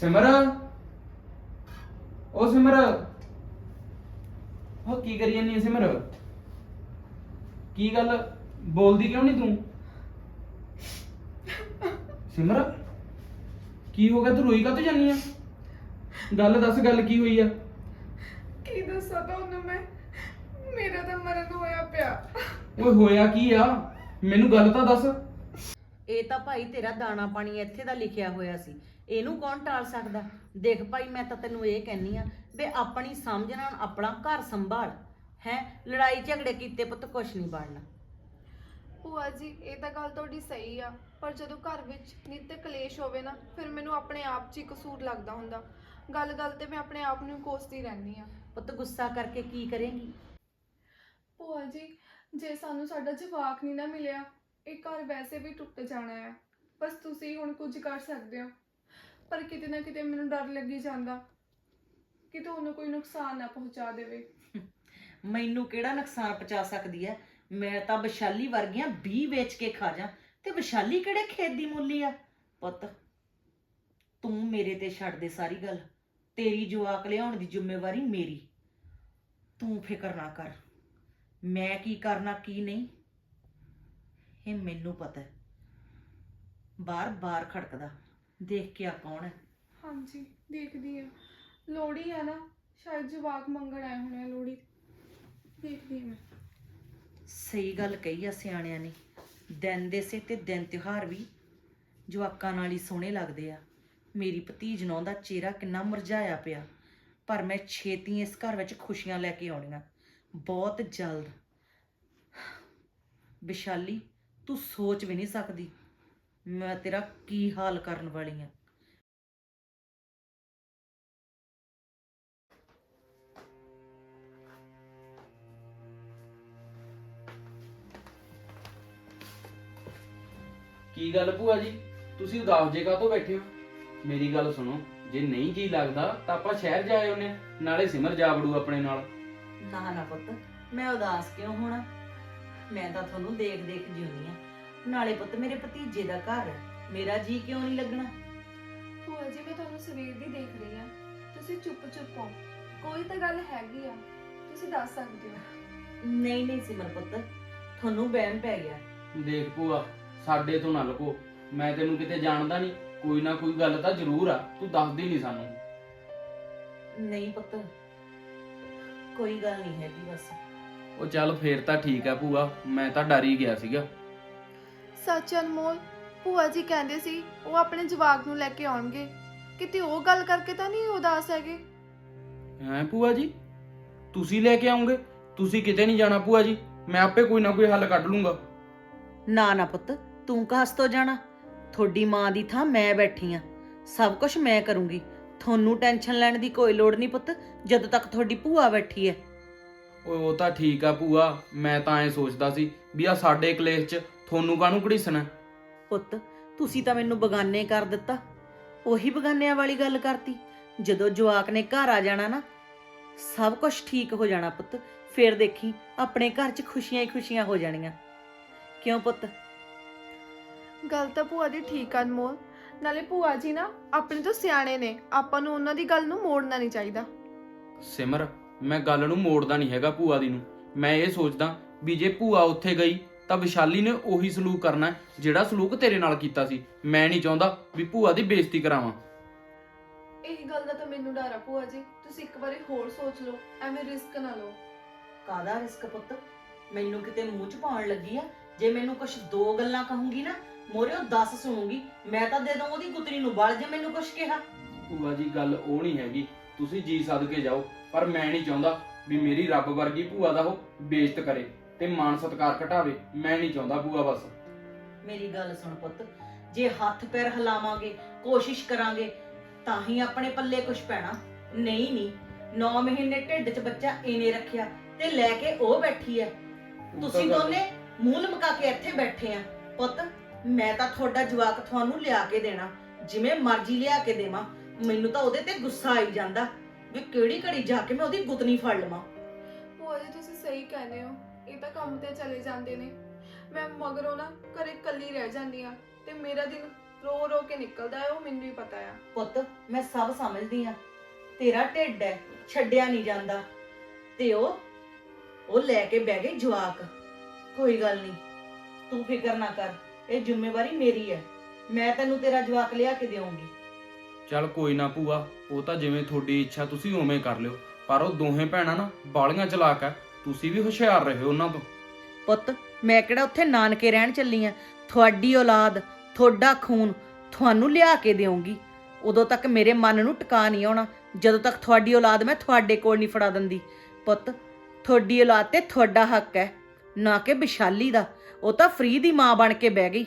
ਸਿਮਰ? ਓ ਸਿਮਰ। ਹੋ ਕੀ ਕਰੀ ਜਾਂਦੀ ਹੈ ਸਿਮਰ? ਕੀ ਗੱਲ? ਬੋਲਦੀ ਕਿਉਂ ਨਹੀਂ ਤੂੰ? ਸਿਮਰ ਕੀ ਹੋ ਗਿਆ? ਤੂੰ ਰੋਈ ਕਾਹਤੋਂ ਜਾਂਦੀ ਆ? ਗੱਲ ਦੱਸ ਗੱਲ ਕੀ ਹੋਈ ਆ? ਕੀ ਦੱਸਾਂ ਤੁਹਾਨੂੰ ਮੈਂ? ਮੇਰਾ ਤਾਂ ਮਰਨ ਹੋਇਆ ਪਿਆ। ਓਏ ਹੋਇਆ ਕੀ ਆ? ਮੈਨੂੰ ਗੱਲ ਤਾਂ ਦੱਸ। ਇਹ ਤਾਂ ਭਾਈ ਤੇਰਾ ਦਾਣਾ ਪਾਣੀ ਇੱਥੇ ਦਾ ਲਿਖਿਆ ਹੋਇਆ ਸੀ। ਇਹਨੂੰ ਕੌਣ ਟਾਲ ਸਕਦਾ? ਦੇਖ ਭਾਈ ਮੈਂ ਤਾਂ ਤੈਨੂੰ ਇਹ ਕਹਿੰਨੀ ਆ ਵੀ ਆਪਣੀ ਸਮਝ ਨਾਲ ਆਪਣਾ ਘਰ ਸੰਭਾਲ। ਹੈ? ਲੜਾਈ ਝਗੜੇ ਕੀਤੇ ਪੁੱਤ ਕੁਛ ਨਹੀਂ ਬਣਨਾ। ਭੂਆ ਜੀ ਇਹ ਤਾਂ ਗੱਲ ਤੁਹਾਡੀ ਸਹੀ ਆ ਪਰ ਜਦੋਂ ਘਰ ਵਿੱਚ ਨਿੱਤ ਕਲੇਸ਼ ਹੋਵੇ ਨਾ ਫਿਰ ਮੈਨੂੰ ਆਪਣੇ ਆਪ 'ਚ ਹੀ ਕਸੂਰ ਲੱਗਦਾ ਹੁੰਦਾ। ਗੱਲ ਗੱਲ ਤੇ ਮੈਂ ਆਪਣੇ ਆਪ ਨੂੰ ਕੋਸਦੀ ਰਹਿੰਦੀ ਆ ਪੁੱਤ ਗੁੱਸਾ ਕਰਕੇ ਕੀ ਕਰੇਂਗੀ? ਭੂਆ ਜੀ ਜੇ ਸਾਨੂੰ ਸਾਡਾ ਜਵਾਕ ਨਹੀਂ ਨਾ ਮਿਲਿਆ ਇਹ ਘਰ ਵੈਸੇ ਵੀ ਟੁੱਟ ਜਾਣਾ ਹੈ ਬਸ ਤੁਸੀਂ ਹੁਣ ਕੁਝ ਕਰ ਸਕਦੇ ਹੋ। ਪਰ ਕਿਤੇ ਨਾ ਕਿਤੇ ਮੈਨੂੰ ਡਰ ਲੱਗੀ ਜਾਂਦਾ ਕਿ ਤੁਹਾਨੂੰ ਕੋਈ ਨੁਕਸਾਨ ਨਾ ਪਹੁੰਚਾ ਦੇਵੇ। ਮੈਨੂੰ ਕਿਹੜਾ ਨੁਕਸਾਨ ਪਹੁੰਚਾ ਸਕਦੀ ਹੈ? ਮੈਂ ਤਾਂ ਵਿਸ਼ਾਲੀ ਵਰਗੀਆਂ 20 ਵੇਚ ਕੇ ਖਾ ਜਾ ਤੇ ਵਿਸ਼ਾਲੀ ਕਿਹੜੇ ਖੇਤ ਦੀ ਮੁੱਲੀ ਆ? ਪੁੱਤ, ਤੂੰ ਮੇਰੇ ਤੇ ਛੱਡ ਦੇ ਸਾਰੀ ਗੱਲ। ਤੇਰੀ ਜਵਾਕ ਲਿਆਉਣ ਦੀ ਜ਼ਿੰਮੇਵਾਰੀ ਮੇਰੀ। ਤੂੰ ਫਿਕਰ ਨਾ ਕਰ। ਮੈਂ ਕੀ ਕਰਨਾ, ਕੀ ਨਹੀਂ? ਇਹ ਮੈਨੂੰ ਪਤਾ ਹੈ। ਬਾਰ-ਬਾਰ ਖੜਕਦਾ। ਦੇਖ ਕੇ ਆ ਕੌਣ ਹੈ? ਹਾਂਜੀ ਦੇਖਦੀ ਆ ਲੋੜੀ ਆ ਨਾ ਸ਼ਾਇਦ ਜਵਾਕ ਮੰਗਣ ਆਏ ਹੋਣੇ ਆ ਲੋੜੀ ਦੇਖਦੀ ਆ ਮੈਂ। ਸਹੀ ਗੱਲ ਕਹੀ ਆ ਸਿਆਣਿਆਂ ਨੇ। ਦਿਨ ਦੇ ਸੇ ਤੇ ਦਿਨ ਤਿਉਹਾਰ ਵੀ ਜਵਾਕਾਂ ਨਾਲ ਹੀ ਸੋਹਣੇ ਲੱਗਦੇ ਆ। ਮੇਰੀ ਭਤੀਜ ਨੌਂ ਦਾ ਚਿਹਰਾ ਕਿੰਨਾ ਮੁਰਝਾਇਆ ਪਿਆ। ਪਰ ਮੈਂ ਛੇਤੀ ਇਸ ਘਰ ਵਿੱਚ ਖੁਸ਼ੀਆਂ ਲੈ ਕੇ ਆਉਣੀਆਂ। ਬਹੁਤ ਜਲਦ। ਵਿਸ਼ਾਲੀ ਤੂੰ ਸੋਚ ਵੀ ਨਹੀਂ ਸਕਦੀ। ਮੈਂ ਤੇਰਾ ਕੀ ਹਾਲ ਕਰਨ ਵਾਲੀ ਆ? ਕੀ ਗੱਲ ਭੂਆ ਜੀ? ਤੁਸੀਂ ਉਦਾਸ ਜੇ ਕਾਹਤੋਂ ਬੈਠੇ ਹੋ? ਮੇਰੀ ਗੱਲ ਸੁਣੋ ਜੇ ਨਹੀਂ ਜੀ ਲੱਗਦਾ ਤਾਂ ਆਪਾਂ ਸ਼ਹਿਰ ਜਾ ਆਏ ਉਹਨੇ ਨਾਲੇ ਸਿਮਰ ਜਾ ਵੜੂ ਆਪਣੇ ਨਾਲ। ਨਾ ਨਾ ਪੁੱਤ ਮੈਂ ਉਦਾਸ ਕਿਉਂ ਹੋਣਾ? ਮੈਂ ਤਾਂ ਤੁਹਾਨੂੰ ਦੇਖ ਦੇਖ ਜਿਉਣੀ ਆ। ਨਾਲੇ ਪੁੱਤ ਮੇਰੇ ਭਤੀਜੇ ਦਾ ਘਰ ਹੈ। ਮੇਰਾ ਜੀ ਕਿਉਂ ਨਹੀਂ ਲੱਗਣਾ? ਭੂਆ ਜੀ ਮੈਂ ਤੁਹਾਨੂੰ ਸਵੇਰ ਦੀ ਦੇਖ ਰਹੀ ਆ ਤੁਸੀਂ ਚੁੱਪ ਚੁੱਪ ਹੋ। ਕੋਈ ਤਾਂ ਗੱਲ ਹੈਗੀ ਆ। ਤੁਸੀਂ ਦੱਸ ਸਕਦੇ ਹੋ। ਨਹੀਂ ਨਹੀਂ ਸਿਮਰ ਪੁੱਤ ਤੁਹਾਨੂੰ ਵਹਿਮ ਪੈ ਗਿਆ। ਦੇਖ ਭੂਆ ਸਾਡੇ ਤੋਂ ਨਾ ਲੁਕੋ। ਮੈਂ ਤੈਨੂੰ ਕਿਤੇ ਜਾਣਦਾ ਨਹੀਂ। ਕੋਈ ਨਾ ਕੋਈ ਗੱਲ ਤਾਂ ਜ਼ਰੂਰ ਆ। ਤੂੰ ਦੱਸਦੀ ਨਹੀਂ ਸਾਨੂੰ। ਨਹੀਂ ਪੁੱਤ ਕੋਈ ਗੱਲ ਨਹੀਂ ਹੈਗੀ ਬਸ। ਉਹ ਚੱਲ ਫੇਰ ਤਾਂ ਠੀਕ ਆ ਭੂਆ। ਮੈਂ ਤਾਂ ਡਰ ਹੀ ਗਿਆ ਸੀਗਾ। ਸੱਚ ਅਨਮੋਲ ਭੂਆ ਜੀ ਕਹਿੰਦੇ ਸੀ ਉਹ ਆਪਣੇ ਜਵਾਕ ਨੂੰ ਲੈ ਕੇ ਆਉਣਗੇ। ਕਿਤੇ ਉਹ ਗੱਲ ਕਰਕੇ ਤਾਂ ਨਹੀਂ ਉਦਾਸ ਹੈਗੇ? ਹੈਂ ਭੂਆ ਜੀ? ਤੁਸੀਂ ਲੈ ਕੇ ਆਉਂਗੇ ਤੁਸੀਂ ਕਿਤੇ ਨਹੀਂ ਜਾਣਾ ਭੂਆ ਜੀ ਮੈਂ ਆਪੇ ਕੋਈ ਨਾ ਕੋਈ ਹੱਲ ਕੱਢ ਲੂੰਗਾ। ਨਾ ਨਾ ਪੁੱਤ ਤੂੰ ਕਾਸ ਤੋਂ ਜਾਣਾ? ਤੁਹਾਡੀ ਮਾਂ ਦੀ ਥਾਂ ਮੈਂ ਬੈਠੀ ਆ। ਸਭ ਕੁਝ ਮੈਂ ਕਰੂੰਗੀ। ਤੁਹਾਨੂੰ ਟੈਨਸ਼ਨ ਲੈਣ ਦੀ ਕੋਈ ਲੋੜ ਨਹੀਂ ਪੁੱਤ ਜਦੋਂ ਤੱਕ ਤੁਹਾਡੀ ਭੂਆ ਬੈਠੀ ਹੈ ਓਏ ਉਹ ਤਾਂ ਠੀਕ ਆ ਭੂਆ ਮੈਂ ਤਾਂ ਐ ਸੋਚਦਾ ਸੀ ਵੀ ਆ ਸਾਡੇ ਕਲੇਸ਼ 'ਚ ਤੁਹਾਨੂੰ ਕਾਹਨੂੰ ਘੜੀਸਣਾ? ਪੁੱਤ ਤੁਸੀਂ ਤਾਂ ਮੈਨੂੰ ਬਗਾਨੇ ਕਰ ਦਿੱਤਾ। ਉਹੀ ਬਗਾਨਿਆਂ ਵਾਲੀ ਗੱਲ ਕਰਤੀ। ਜਦੋਂ ਜਵਾਕ ਨੇ ਘਰ ਆ ਜਾਣਾ ਨਾ ਸਭ ਕੁਝ ਠੀਕ ਹੋ ਜਾਣਾ ਪੁੱਤ। ਫੇਰ ਦੇਖੀ ਆਪਣੇ ਘਰ 'ਚ ਖੁਸ਼ੀਆਂ ਹੀ ਖੁਸ਼ੀਆਂ ਹੋ ਜਾਣੀਆਂ। ਕਿਉਂ ਪੁੱਤ? ਗੱਲ ਤਾਂ ਭੂਆ ਦੀ ਠੀਕ ਆ ਅਨਮੋਲ। ਨਾਲੇ ਭੂਆ ਜੀ ਨਾ ਆਪਣੇ ਤੋਂ ਸਿਆਣੇ ਨੇ। ਆਪਾਂ ਨੂੰ ਉਹਨਾਂ ਦੀ ਗੱਲ ਨੂੰ ਮੋੜਨਾ ਨਹੀਂ ਚਾਹੀਦਾ। ਸਿਮਰ ਮੈਂ ਗੱਲ ਨੂੰ ਮੋੜਦਾ ਨਹੀਂ ਹੈਗਾ ਭੂਆ ਦੀ ਨੂੰ। ਮੈਂ ਇਹ ਸੋਚਦਾ ਵੀ ਜੇ ਭੂਆ ਉੱਥੇ ਗਈ ਤਾਂ ਵਿਸ਼ਾਲੀ ਨੇ ਉਹੀ ਸਲੂਕ ਕਰਨਾ ਹੈ, ਜਿਹੜਾ ਸਲੂਕ ਤੇਰੇ ਨਾਲ ਕੀਤਾ ਸੀ। ਮੈਂ ਨਹੀਂ ਚਾਹੁੰਦਾ ਵੀ ਭੂਆ ਦੀ ਬੇਇੱਜ਼ਤੀ ਕਰਾਵਾਂ। ਇਹ ਗੱਲ ਦਾ ਤਾਂ ਮੈਨੂੰ ਡਰ ਆ ਭੂਆ ਜੀ। ਤੁਸੀਂ ਇੱਕ ਵਾਰੀ ਹੋਰ ਸੋਚ ਲਓ ਐਵੇਂ ਰਿਸਕ ਨਾ ਲਓ। ਕਾਦਾ ਰਿਸਕ ਪੁੱਤ? ਮੈਨੂੰ ਕਿਤੇ ਮੂੰਹ 'ਚ ਪਾਉਣ ਲੱਗੀ ਆ। ਜੇ ਮੈਨੂੰ ਕੁਝ ਦੋ ਗੱਲਾਂ ਕਹੂੰਗੀ ਨਾ ਮੋਰੇ ਉਹ 10 ਸੁਣੂਗੀ। ਮੈਂ ਤਾਂ ਦੇ ਦਊਂ ਉਹਦੀ ਗੁੱਤਰੀ ਨੂੰ ਬਲ ਜੇ ਮੈਨੂੰ ਕੁਝ ਕਿਹਾ। ਭੂਆ ਜੀ ਗੱਲ ਉਹ ਨਹੀਂ ਹੈਗੀ। ਤੁਸੀਂ ਜੀ ਸਦਕੇ ਜਾਓ ਪਰ ਮੈਂ ਨਹੀਂ ਚਾਹੁੰਦਾ ਵੀ ਮੇਰੀ ਰੱਬ ਵਰਗੀ ਭੂਆ ਦਾ ਉਹ ਬੇਇੱਜ਼ਤ ਕਰੇ। ਤੇ ਮਾਨ ਸਤਕਾਰ ਘਟਾਵੇ ਮੈਂ ਨਹੀਂ ਚਾਹੁੰਦਾ ਭੂਆ ਬਸ। ਮੇਰੀ ਗੱਲ ਸੁਣ ਪੁੱਤ ਜੇ ਹੱਥ ਪੈਰ ਹਿਲਾਵਾਂਗੇ ਕੋਸ਼ਿਸ਼ ਕਰਾਂਗੇ ਤਾਂ ਹੀ ਆਪਣੇ ਪੱਲੇ ਕੁਝ ਪੈਣਾ। ਨਹੀਂ ਨਹੀਂ 9 ਮਹੀਨੇ ਢਿੱਡ 'ਚ ਬੱਚਾ ਇਹਨੇ ਰੱਖਿਆ ਤੇ ਲੈ ਕੇ ਉਹ ਬੈਠੀ ਐ। ਤੁਸੀਂ ਗੱਲ- ਦੋਨੇ ਮੂੰਹ ਲਮਕਾ ਕੇ ਇੱਥੇ ਬੈਠੇ ਆ। ਪੁੱਤ ਮੈਂ ਤਾਂ ਤੁਹਾਡਾ ਜਵਾਕ ਤੁਹਾਨੂੰ ਲਿਆ ਕੇ ਦੇਣਾ। ਜਿਵੇਂ ਮਰਜ਼ੀ ਲਿਆ ਕੇ ਦੇਵਾਂ ਮੈਨੂੰ ਤਾਂ ਉਹਦੇ ਤੇ ਗੁੱਸਾ ਆਈ ਜਾਂਦਾ। ਵੀ ਕਿਹੜੀ ਘੜੀ ਜਾ ਕੇ ਮੈਂ ਉਹਦੀ ਗੁੱਤਨੀ ਫੜ ਲਵਾਂ। ਭੂਆ ਜੀ ਤੁਸੀਂ ਸਹੀ ਕਹਿੰਦੇ ਹੋ। ਇਹ ਤਾਂ ਕੰਮ ਤੇ ਚਲੇ ਜਾਂਦੇ ਨੇ। ਮੈਂ ਮਗਰੋਂ ਨਾ ਘਰੇ ਇਕੱਲੀ ਰਹਿ ਜਾਂਦੀ ਆ ਤੇ ਮੇਰਾ ਦਿਨ ਰੋ ਰੋ ਕੇ ਨਿਕਲਦਾ ਹੈ ਉਹ ਮੈਨੂੰ ਹੀ ਪਤਾ ਆ ਪੁੱਤ ਮੈਂ ਸਭ ਸਮਝਦੀ ਆ ਤੇਰਾ ਢਿੱਡ ਹੈ ਛੱਡਿਆ ਨਹੀਂ ਜਾਂਦਾ। ਤੇ ਉਹ ਉਹ ਲੈ ਕੇ ਬਹਿ ਗਈ ਜਵਾਕ। ਕੋਈ ਗੱਲ ਨਹੀਂ ਤੂੰ ਫਿਕਰ ਨਾ ਕਰ ਇਹ ਜ਼ਿੰਮੇਵਾਰੀ ਮੇਰੀ ਹੈ। ਮੈਂ ਤੈਨੂੰ ਤੇਰਾ ਜਵਾਕ ਲਿਆ ਕੇ ਦੇਵਾਂਗੀ। ਚੱਲ ਕੋਈ ਨਾ ਭੂਆ ਉਹ ਤਾਂ ਜਿਵੇਂ ਤੁਹਾਡੀ ਇੱਛਾ ਤੁਸੀਂ ਉਵੇਂ ਕਰ ਲਿਓ। ਪਰ ਉਹ ਦੋਹੇ ਭੈਣਾਂ ਨਾ ਬਾਲੀਆਂ ਚਲਾਕ ਆ ਤੁਸੀਂ ਵੀ ਹੁਸ਼ਿਆਰ ਰਹੋ ਉਹਨਾਂ ਤੋਂ। ਪੁੱਤ ਮੈਂ ਕਿਹੜਾ ਉੱਥੇ ਨਾਨਕੇ ਰਹਿਣ ਚੱਲੀ ਆ? ਤੁਹਾਡੀ ਔਲਾਦ ਤੁਹਾਡਾ ਖੂਨ ਤੁਹਾਨੂੰ ਲਿਆ ਕੇ ਦੇਵਾਂਗੀ ਉਦੋਂ ਤੱਕ ਮੇਰੇ ਮਨ ਨੂੰ ਟਿਕਾ ਨਹੀਂ ਆਉਣਾ। ਜਦੋਂ ਤੱਕ ਤੁਹਾਡੀ ਔਲਾਦ ਮੈਂ ਤੁਹਾਡੇ ਕੋਲ ਨਹੀਂ ਫੜਾ ਦਿੰਦੀ। ਪੁੱਤ ਤੁਹਾਡੀ ਔਲਾਦ ਤੇ ਤੁਹਾਡਾ ਹੱਕ ਹੈ ਨਾ ਕਿ ਵਿਸ਼ਾਲੀ ਦਾ। ਉਹ ਤਾਂ ਫਰੀ ਦੀ ਮਾਂ ਬਣ ਕੇ ਬਹਿ ਗਈ।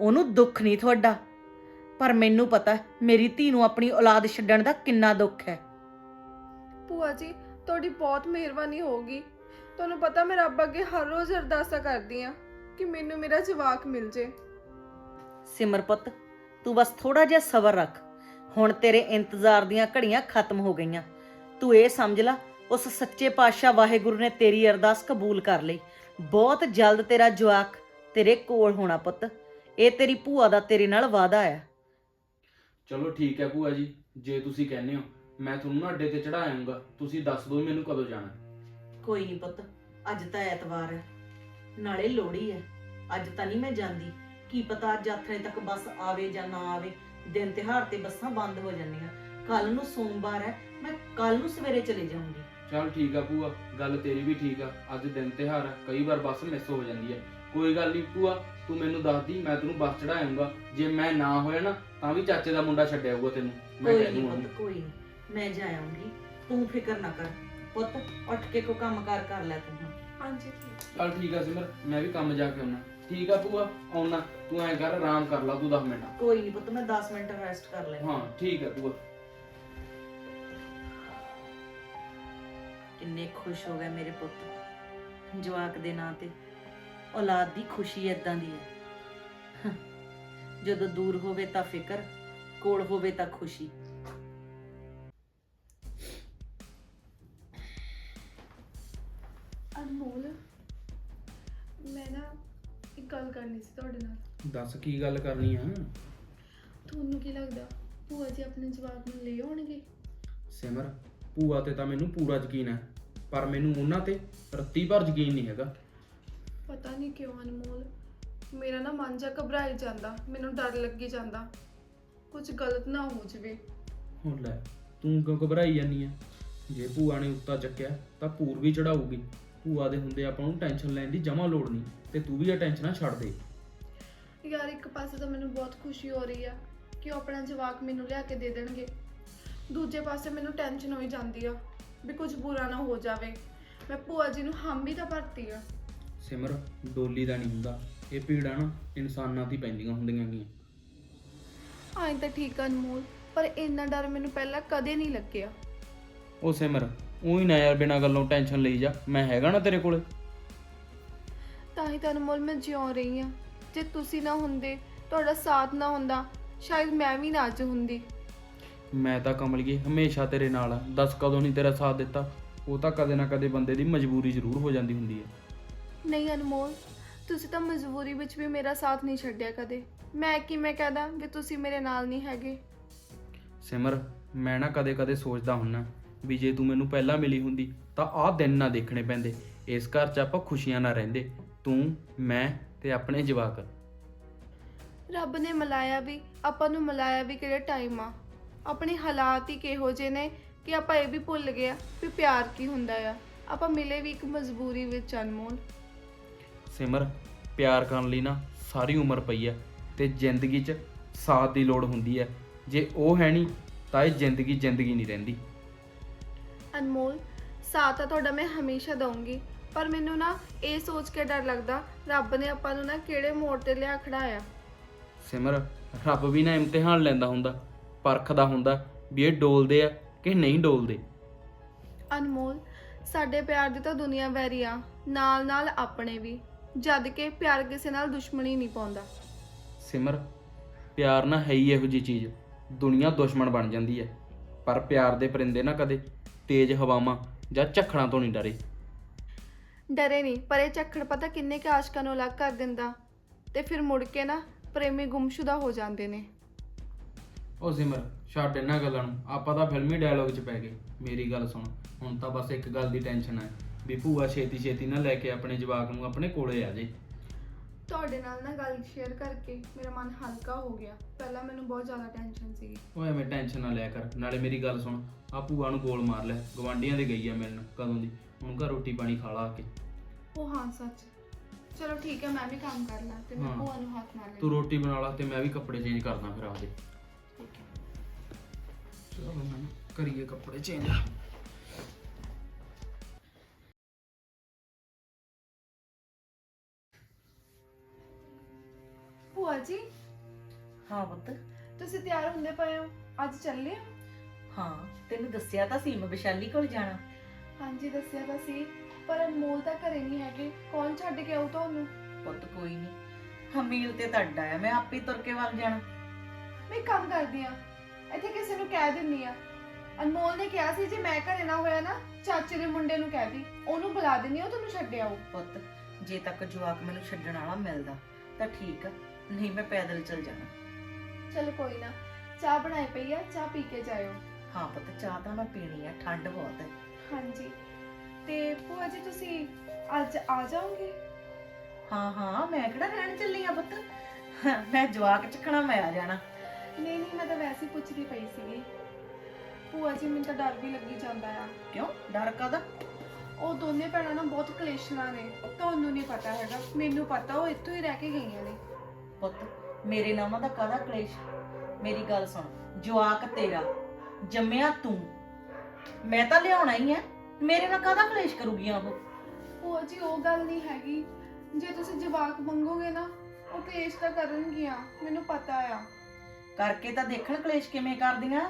ਉਹਨੂੰ ਦੁੱਖ ਨਹੀਂ ਤੁਹਾਡਾ। ਪਰ ਮੈਨੂੰ ਪਤਾ ਮੇਰੀ ਧੀ ਨੂੰ ਆਪਣੀ ਔਲਾਦ ਛੱਡਣ ਦਾ ਕਿੰਨਾ ਦੁੱਖ ਹੈ। ਭੂਆ ਜੀ ਤੁਹਾਡੀ ਬਹੁਤ ਮਿਹਰਬਾਨੀ ਹੋਗੀ ਤੁਹਾਨੂੰ ਪਤਾ ਮੈਂ ਰੱਬ ਅੱਗੇ ਹਰ ਰੋਜ਼ ਅਰਦਾਸਾਂ ਕਰਦੀ ਆ ਕਿ ਮੈਨੂੰ ਮੇਰਾ ਜਵਾਕ ਮਿਲ ਜੇ। ਸਿਮਰਪਤ ਤੂੰ ਬਸ ਥੋੜਾ ਜਿਹਾ ਸਬਰ ਰੱਖ। ਹੁਣ ਤੇਰੇ ਇੰਤਜ਼ਾਰ ਦੀਆਂ ਘੜੀਆਂ ਖਤਮ ਹੋ ਗਈਆਂ। ਤੂੰ ਇਹ ਸਮਝ ਲੈ ਉਸ ਸੱਚੇ ਪਾਤਸ਼ਾਹ ਵਾਹਿਗੁਰੂ ਨੇ ਤੇਰੀ ਅਰਦਾਸ ਕਬੂਲ ਕਰ ਲਈ। ਬਹੁਤ ਜਲਦ ਤੇਰਾ ਜਵਾਕ ਤੇਰੇ ਕੋਲ ਹੋਣਾ ਪੁੱਤ। ਇਹ ਤੇਰੀ ਭੂਆ ਦਾ ਤੇਰੇ ਨਾਲ ਵਾਅਦਾ ਆ ਚਲੋ ਠੀਕ ਹੈ ਭੂਆ ਜੀ ਜੇ ਤੁਸੀਂ ਕਹਿੰਦੇ ਹੋ ਮੈਂ ਤੁਹਾਨੂੰ ਨਾ ਅੱਡੇ ਤੇ ਚੜਾ ਆਉਂਗਾ ਤੁਸੀਂ ਦੱਸ ਦਿਓ ਮੈਨੂੰ ਕਦੋਂ ਜਾਣਾ। ਕੋਈ ਨਹੀਂ ਪੁੱਤ ਅੱਜ ਤਾਂ ਐਤਵਾਰ ਹੈ ਨਾਲੇ ਲੋਹੜੀ ਹੈ ਅੱਜ ਤਾਂ ਨਹੀਂ ਮੈਂ ਜਾਂਦੀ। ਕੀ ਪਤਾ ਅੱਜ ਆਥਣੇ ਤੱਕ ਬੱਸ ਆਵੇ ਜਾਂ ਨਾ ਆਵੇ। ਦਿਨ ਤਿਉਹਾਰ ਤੇ ਬੱਸਾਂ ਬੰਦ ਹੋ ਜਾਂਦੀਆਂ। ਕੱਲ ਨੂੰ ਸੋਮਵਾਰ ਹੈ ਮੈਂ ਕੱਲ ਨੂੰ ਸਵੇਰੇ ਚਲੇ ਜਾਊਂਗੀ। ਚਲ ਠੀਕ ਆ ਭੂਆ ਗੱਲ ਤੇਰੀ ਵੀ ਠੀਕ ਆ। ਅੱਜ ਦਿਨ ਤਿਉਹਾਰ ਆ ਕਈ ਵਾਰ ਬੱਸ ਮਿਸ ਹੋ ਜਾਂਦੀ ਹੈ ਕੋਈ ਗੱਲ ਨਹੀਂ ਭੂਆ ਤੂੰ ਮੈਨੂੰ ਦੱਸ ਦੀ ਮੈਂ ਤੈਨੂੰ ਬੱਸ ਚੜਾਉਂਗਾ ਜੇ ਮੈਂ ਨਾ ਹੋਇਆ ਨਾ ਤਾਂ ਵੀ ਚਾਚੇ ਦਾ ਮੁੰਡਾ ਛੱਡਿਆ ਆਊਗਾ ਤੈਨੂੰ। ਮੈਂ ਕੋਈ ਕਹਿ ਨਹੀਂ ਦੂੰਗਾ। ਪੁੱਤ ਕੋਈ ਨਹੀਂ ਮੈਂ ਜਾ ਆਉਂਗੀ ਤੂੰ ਫਿਕਰ ਨਾ ਕਰ। ਪੁੱਤ ਉੱਠ ਕੇ ਕੋ ਕੰਮ ਕਾਰ ਕਰ ਲੈ ਤੂੰ ਹੁਣ। ਹਾਂਜੀ ਠੀਕ। ਚਲ ਠੀਕ ਆ ਸਿਮਰ ਮੈਂ ਵੀ ਕੰਮ ਜਾ ਕੇ ਆਉਣਾ। ਠੀਕ ਆ ਭੂਆ ਆਉਣਾ। ਤੂੰ ਐਂ ਕਰ ਆਰਾਮ ਕਰ ਲਾ ਤੂੰ 10 ਮਿੰਟ। ਕੋਈ ਨਹੀਂ ਪੁੱਤ ਮੈਂ 10 ਮਿੰਟ ਰੈਸਟ ਕਰ ਲੈ ਹਾਂ ਠੀਕ ਆ ਭੂਆ। ਕਿੰਨੇ ਖੁਸ਼ ਹੋ ਗਏ ਮੇਰੇ ਪੁੱਤ। ਜਵਾਕ ਦੇ ਨਾਂ ਤੇ। ਔਲਾਦ ਦੀ ਖੁਸ਼ੀ ਇਦਾਂ ਦੀ ਹੈ। ਜਦੋਂ ਦੂਰ ਹੋਵੇ ਤਾਂ ਫਿਕਰ ਕੋਲ ਹੋਵੇ ਤਾਂ ਖੁਸ਼ੀ। ਅਨਮੋਲ ਮੈਂ ਨਾ ਇੱਕ ਗੱਲ ਕਰਨੀ ਸੀ ਤੁਹਾਡੇ ਨਾਲ। ਦੱਸ ਕੀ ਗੱਲ ਕਰਨੀ ਆ? ਤੁਹਾਨੂੰ ਕੀ ਲੱਗਦਾ ਭੂਆ ਜੀ ਆਪਣੇ ਜਵਾਕ ਨੂੰ ਲੈ ਆਉਣਗੇ? ਸਿਮਰ ਭੂਆ ਤੇ ਤਾਂ ਮੈਨੂੰ ਪੂਰਾ ਯਕੀਨ ਹੈ ਪਰ ਮੈਨੂੰ ਉਹਨਾਂ ਤੇ ਰੱਤੀ ਭਰ ਯਕੀਨ ਨਹੀਂ ਹੈਗਾ। ਪਤਾ ਨਹੀਂ ਕਿਉਂ ਅਨਮੋਲ ਮੇਰਾ ਨਾ ਮਨ ਜਾ ਘਬਰਾਈ ਜਾਂਦਾ ਮੈਨੂੰ ਡਰ ਲੱਗੀ ਜਾਂਦਾ। ਕੁਝ ਗਲਤ ਨਾ ਹੋ ਜਵੇ। ਹੁਣ ਲੈ ਤੂੰ ਕਿਉਂ ਘਬਰਾਈ ਜਾਨੀ ਆ? ਜੇ ਭੂਆ ਨੇ ਉੱਤਾ ਚੱਕਿਆ ਤਾਂ ਪੂਰ ਵੀ ਚੜਾਊਗੀ ਭੂਆ ਦੇ ਹੁੰਦੇ ਆਪਾਂ ਨੂੰ ਟੈਨਸ਼ਨ ਲੈਣ ਦੀ ਜਮਾ ਲੋੜ ਨਹੀਂ ਤੇ ਤੂੰ ਵੀ ਇਹ ਟੈਨਸ਼ਨਾਂ ਛੱਡ ਦੇ। ਯਾਰ ਇੱਕ ਪਾਸੇ ਤਾਂ ਮੈਨੂੰ ਬਹੁਤ ਖੁਸ਼ੀ ਹੋ ਰਹੀ ਆ ਕਿ ਉਹ ਆਪਣਾ ਜਵਾਕ ਮੈਨੂੰ ਲਿਆ ਕੇ ਦੇ ਦੇਣਗੇ। ਦੂਜੇ ਪਾਸੇ ਮੈਨੂੰ ਟੈਨਸ਼ਨ ਹੋਈ ਜਾਂਦੀ ਆ ਵੀ ਕੁਝ ਬੁਰਾ ਨਾ ਹੋ ਜਾਵੇ। ਮੈਂ ਭੂਆ ਜੀ ਨੂੰ ਹਮ ਵੀ ਤਾਂ ਭਰਤੀ ਆ। ਸਿਮਰ ਡੋਲੀ ਦਾ ਨਹੀਂ ਹੁੰਦਾ। ਇਹ ਭੀੜਾਂ ਨਾ ਇਨਸਾਨਾਂ ਦੀ ਪੈਂਦੀਆਂ ਹੁੰਦੀਆਂ ਗੀਆਂ। ਆਏ ਤਾਂ ਠੀਕ ਆ ਅਨਮੋਲ ਪਰ ਇੰਨਾ ਡਰ ਮੈਨੂੰ ਪਹਿਲਾਂ ਕਦੇ ਨਹੀਂ ਲੱਗਿਆ। ਉਹ ਸਿਮਰ ਉਹੀ ਨਾ ਯਾਰ ਬਿਨਾਂ ਗੱਲੋਂ ਟੈਨਸ਼ਨ ਲਈ ਜਾ ਮੈਂ ਹੈਗਾ ਨਾ ਤੇਰੇ ਕੋਲੇ? ਤਾਂ ਹੀ ਤਾਂ ਅਨਮੋਲ ਮੈਂ ਜਿਉਂ ਰਹੀ ਆ ਜੇ ਤੁਸੀਂ ਨਾ ਹੁੰਦੇ ਤੁਹਾਡਾ ਸਾਥ ਨਾ ਹੁੰਦਾ ਸ਼ਾਇਦ ਮੈਂ ਵੀ ਨਾ ਅੱਜ ਹੁੰਦੀ। ਮੈਂ ਤਾਂ ਕਮਲਗੀ ਹਮੇਸ਼ਾ ਤੇਰੇ ਨਾਲ ਆ। ਦੱਸ ਕਦੋਂ ਨਹੀਂ ਤੇਰਾ ਸਾਥ ਦਿੱਤਾ? ਉਹ ਤਾਂ ਕਦੇ ਨਾ ਕਦੇ ਬੰਦੇ ਦੀ ਮਜਬੂਰੀ ਜ਼ਰੂਰ ਹੋ ਜਾਂਦੀ ਹੁੰਦੀ ਹੈ ਨਹੀਂ ਅਨਮੋਲ ਤੁਸੀਂ ਤਾਂ ਮਜਬੂਰੀ ਵਿੱਚ ਵੀ ਮੇਰਾ ਸਾਥ ਨਹੀਂ ਛੱਡਿਆ ਕਦੇ। ਮੈਂ ਕਿਵੇਂ ਕਹਦਾ ਵੀ ਤੁਸੀਂ ਮੇਰੇ ਨਾਲ ਨਹੀਂ ਹੈਗੇ? ਸਿਮਰ ਮੈਂ ਨਾ ਕਦੇ-ਕਦੇ ਸੋਚਦਾ ਹੁੰਨਾ ਵੀ ਜੇ ਤੂੰ ਮੈਨੂੰ ਪਹਿਲਾਂ ਮਿਲੀ ਹੁੰਦੀ ਤਾਂ ਆਹ ਦਿਨ ਨਾ ਦੇਖਣੇ ਪੈਂਦੇ। ਇਸ ਘਰ 'ਚ ਆਪਾਂ ਖੁਸ਼ੀਆਂ ਨਾਲ ਰਹਿੰਦੇ। ਤੂੰ ਮੈਂ ਤੇ ਆਪਣੇ ਜਵਾਕ। ਰੱਬ ਨੇ ਮਿਲਾਇਆ ਵੀ ਆਪਾਂ ਨੂੰ ਮਿਲਾਇਆ ਵੀ ਕਿਹੜੇ ਟਾਈਮ ਆ। ਆਪਣੇ ਹਾਲਾਤ ਹੀ ਕਿਹੋ ਜਿਹੇ ਨੇ ਕਿ ਆਪਾਂ ਇਹ ਵੀ ਭੁੱਲ ਗਏ ਆ ਵੀ ਪਿਆਰ ਕੀ ਹੁੰਦਾ ਆ। ਆਪਾਂ ਮਿਲੇ ਵੀ ਇੱਕ ਮਜਬੂਰੀ ਵਿੱਚ ਅਨਮੋਲ। ਸਿਮਰ ਪਿਆਰ ਕਰਨ ਲਈ ਨਾ ਸਾਰੀ ਉਮਰ ਪਈ ਹੈ ਤੇ ਜ਼ਿੰਦਗੀ 'ਚ ਸਾਥ ਦੀ ਲੋੜ ਹੁੰਦੀ ਹੈ ਜੇ ਉਹ ਹੈ ਨਹੀਂ ਤਾਂ ਇਹ ਜ਼ਿੰਦਗੀ ਜ਼ਿੰਦਗੀ ਨਹੀਂ ਰਹਿੰਦੀ। ਅਨਮੋਲ ਸਾਥ ਤਾਂ ਤੁਹਾਡਾ ਮੈਂ ਹਮੇਸ਼ਾ ਦਊਂਗੀ ਪਰ ਮੈਨੂੰ ਨਾ ਇਹ ਸੋਚ ਕੇ ਡਰ ਲੱਗਦਾ ਰੱਬ ਨੇ ਆਪਾਂ ਨੂੰ ਨਾ ਕਿਹੜੇ ਮੋੜ ਤੇ ਲਿਆ ਖੜਾਇਆ? ਸਿਮਰ ਰੱਬ ਵੀ ਨਾ ਇਮਤਿਹਾਨ ਲੈਂਦਾ ਹੁੰਦਾ ਪਰਖਦਾ ਹੁੰਦਾ ਵੀ ਇਹ ਡੋਲਦੇ ਆ ਕਿ ਨਹੀਂ ਡੋਲਦੇ। ਅਨਮੋਲ ਸਾਡੇ ਪਿਆਰ ਦੀ ਤਾਂ ਦੁਨੀਆ ਵੈਰੀ ਆ ਨਾਲ ਨਾਲ ਆਪਣੇ ਵੀ ਜਦ ਕਿ ਪਿਆਰ ਕਿਸੇ ਨਾਲ ਦੁਸ਼ਮਣੀ ਨਹੀਂ ਪਾਉਂਦਾ। ਸਿਮਰ ਪਿਆਰ ਨਾ ਹੈ ਹੀ ਇਹੋ ਜੀ ਚੀਜ਼ ਦੁਨੀਆ ਦੁਸ਼ਮਣ ਬਣ ਜਾਂਦੀ ਹੈ ਪਰ ਪਿਆਰ ਦੇ ਪਰਿੰਦੇ ਨਾ ਕਦੇ। ਤੇਜ਼ ਹਵਾਵਾਂ ਜਾਂ ਝੱਖੜਾਂ ਤੋਂ ਨਹੀਂ ਡਰੇ। ਡਰੇ ਨਹੀਂ ਪਰ ਇਹ ਝੱਖੜ ਪਤਾ ਕਿੰਨੇ ਕੁ ਆਸ਼ਕਾਂ ਨੂੰ ਅਲੱਗ ਕਰ ਦਿੰਦਾ। ਤੇ ਫਿਰ ਮੁੜ ਕੇ ਨਾ ਪ੍ਰੇਮੀ ਗੁੰਮਸ਼ੁਦਾ ਹੋ ਜਾਂਦੇ ਨੇ। ਉਹ ਸਿਮਰ ਛੱਡ ਇਹਨਾਂ ਗੱਲਾਂ ਨੂੰ। ਆਪਾਂ ਤਾਂ ਫਿਲਮੀ ਡਾਇਲੌਗ 'ਚ ਪੈ ਗਏ। ਮੇਰੀ ਗੱਲ ਸੁਣ ਹੁਣ ਤਾਂ ਬਸ ਇੱਕ ਗੱਲ ਦੀ ਟੈਨਸ਼ਨ ਹੈ ਵੀ ਭੂਆ ਛੇਤੀ ਛੇਤੀ ਨਾ ਲੈ ਕੇ ਆਪਣੇ ਜਵਾਕ ਨੂੰ ਆਪਣੇ ਕੋਲੇ ਆ ਜੇ। ਤੁਹਾਡੇ ਨਾਲ ਨਾ ਗੱਲ ਸ਼ੇਅਰ ਕਰਕੇ ਮੇਰਾ ਮਨ ਹਲਕਾ ਹੋ ਗਿਆ। ਪਹਿਲਾਂ ਮੈਨੂੰ ਬਹੁਤ ਜ਼ਿਆਦਾ ਟੈਨਸ਼ਨ ਸੀ ਉਹ ਐਵੇਂ ਟੈਨਸ਼ਨ ਨਾ ਲਿਆ ਕਰ। ਨਾਲੇ ਮੇਰੀ ਗੱਲ ਸੁਣ ਆ ਭੂਆ ਨੂੰ ਗੋਲ ਮਾਰ ਲੈ। ਗਵਾਂਡੀਆਂ ਦੇ ਗਈ ਆ ਮਿਲਣ ਕਦੋਂ ਦੀ? ਹੁਣ ਘਰ ਰੋਟੀ ਪਾਣੀ ਖਾ ਲਾ ਆ ਕੇ। ਉਹ ਹਾਂ ਸੱਚ। ਚਲੋ ਠੀਕ ਹੈ ਮੈਂ ਵੀ ਕੰਮ ਕਰ ਲਾਂ ਤੇ ਮੈਂ ਹਾਂ। ਭੂਆ ਨੂੰ ਹੱਥ ਮਾਰ ਤੂੰ ਲੈਂਦੀ ਰੋਟੀ ਬਣਾ ਲਾ ਤੇ ਮੈਂ ਵੀ ਕੱਪੜੇ ਚੇਂਜ ਕਰਦਾ ਫਿਰ ਆਪਦੇ ਠੀਕ ਹੈ ਚਲੋ ਮੈਂ ਕਰੀਏ ਕੱਪੜੇ ਚੇਂਜ ਭੂਆ ਜੀ? ਹਾਂ ਪੁੱਤ। ਤੁਸੀਂ ਤਿਆਰ ਹੁੰਦੇ ਪਏ ਹੋ। ਅੱਜ ਚੱਲੇ ਹੋ? ਹਾਂ ਤੈਨੂੰ ਦੱਸਿਆ ਤਾਂ ਸੀ ਮੈਂ ਵਿਸ਼ਾਲੀ ਕੋਲ ਜਾਣਾ। ਹਾਂਜੀ ਦੱਸਿਆ ਤਾਂ ਸੀ ਪਰ ਅਨਮੋਲ ਤਾਂ ਘਰੇ ਨਹੀਂ ਹੈਗੇ। ਕੌਣ ਛੱਡ ਕੇ ਆਉ ਤੁਹਾਨੂੰ? ਪੁੱਤ ਕੋਈ ਨਹੀਂ। ਹਮੀਲ ਤੇ ਤੁਹਾਡਾ ਆ ਮੈਂ ਆਪੇ ਤੁਰ ਕੇ ਵੱਲ ਜਾਣਾ। ਮੈਂ ਇੱਕ ਕੰਮ ਕਰਦੀ ਆ ਇੱਥੇ ਕਿਸੇ ਨੂੰ ਕਹਿ ਦਿੰਨੀ ਆ ਅਨਮੋਲ ਨੇ ਕਿਹਾ ਸੀ ਜੇ ਮੈਂ ਘਰੇ ਨਾ ਹੋਇਆ ਨਾ ਚਾਚੇ ਦੇ ਮੁੰਡੇ ਨੂੰ ਕਹਿ ਦੀ। ਉਹਨੂੰ ਬੁਲਾ ਦਿੰਨੀ ਆ ਉਹ ਤੁਹਾਨੂੰ ਛੱਡ ਆਊ। ਪੁੱਤ ਜੇ ਤੱਕ ਜਵਾਕ ਮੈਨੂੰ ਛੱਡਣ ਵਾਲਾ ਮਿਲਦਾ ਤਾਂ ਠੀਕ ਆ। ਨਹੀਂ ਮੈਂ ਪੈਦਲ ਚੱਲ ਜਾਣਾ। ਚਲੋ ਕੋਈ ਨਾ ਚਾਹ ਬਣਾਈ ਪਈ ਆ ਚਾਹ ਪੀ ਕੇ ਜਾਇਓ। ਹਾਂ ਪੁੱਤ ਚਾਹ ਤਾਂ ਮੈਂ ਪੀਣੀ ਆ ਠੰਡ ਬਹੁਤ ਹੈ। ਹਾਂਜੀ। ਤੇ ਭੂਆ ਜੀ ਤੁਸੀਂ ਅੱਜ ਆ ਜਾਓਗੇ? ਹਾਂ ਹਾਂ ਮੈਂ ਕਿਹੜਾ ਰਹਿਣ ਚੱਲੀ ਆ ਪੁੱਤ? ਮੈਂ ਜਵਾਕ ਚੱਕਣਾ ਮੈਂ ਆ ਜਾਣਾ। ਨਹੀਂ ਨਹੀਂ ਮੈਂ ਤਾਂ ਵੈਸੇ ਹੀ ਪੁੱਛਦੀ ਪਈ ਸੀਗੀ। ਭੂਆ ਜੀ ਮੈਨੂੰ ਤਾਂ ਡਰ ਵੀ ਲੱਗੀ ਜਾਂਦਾ ਆ। ਕਿਉਂ? ਡਰ ਕਾਦਾ ਉਹ ਦੋਨੇ ਭੈਣਾਂ ਨਾ ਬਹੁਤ ਕਲੇਸ਼ਣਾ ਨੇ ਤੁਹਾਨੂੰ ਨਹੀਂ ਪਤਾ ਹੈਗਾ ਮੈਨੂੰ ਪਤਾ ਉਹ ਇੱਥੋਂ ਹੀ ਰਹਿ ਕੇ ਗਈਆਂ ਨੇ। ਪੁੱਤ ਮੇਰੇ ਨਾਲ ਉਹਨਾਂ ਦਾ ਕਾਹਦਾ ਕਲੇਸ਼? ਮੇਰੀ ਗੱਲ ਸੁਣ ਜਵਾਕ ਤੇਰਾ ਜੰਮਿਆ ਤੂੰ। ਮੈਂ ਤਾਂ ਲਿਆਉਣਾ ਹੀ ਆ ਮੇਰੇ ਨਾਲ ਕਾਹਦਾ ਕਲੇਸ਼ ਕਰੂਗੀਆਂ ਉਹ? ਭੂਆ ਜੀ ਉਹ ਗੱਲ ਨਹੀਂ ਹੈਗੀ। ਜੇ ਤੁਸੀਂ ਜਵਾਕ ਮੰਗੋਗੇ ਨਾ ਉਹ ਕਲੇਸ਼ ਤਾਂ ਕਰਨਗੀਆਂ ਮੈਨੂੰ ਪਤਾ ਆ। ਕਰਕੇ ਤਾਂ ਦੇਖਣ ਕਲੇਸ਼ ਕਿਵੇਂ ਕਰਦੀਆਂ।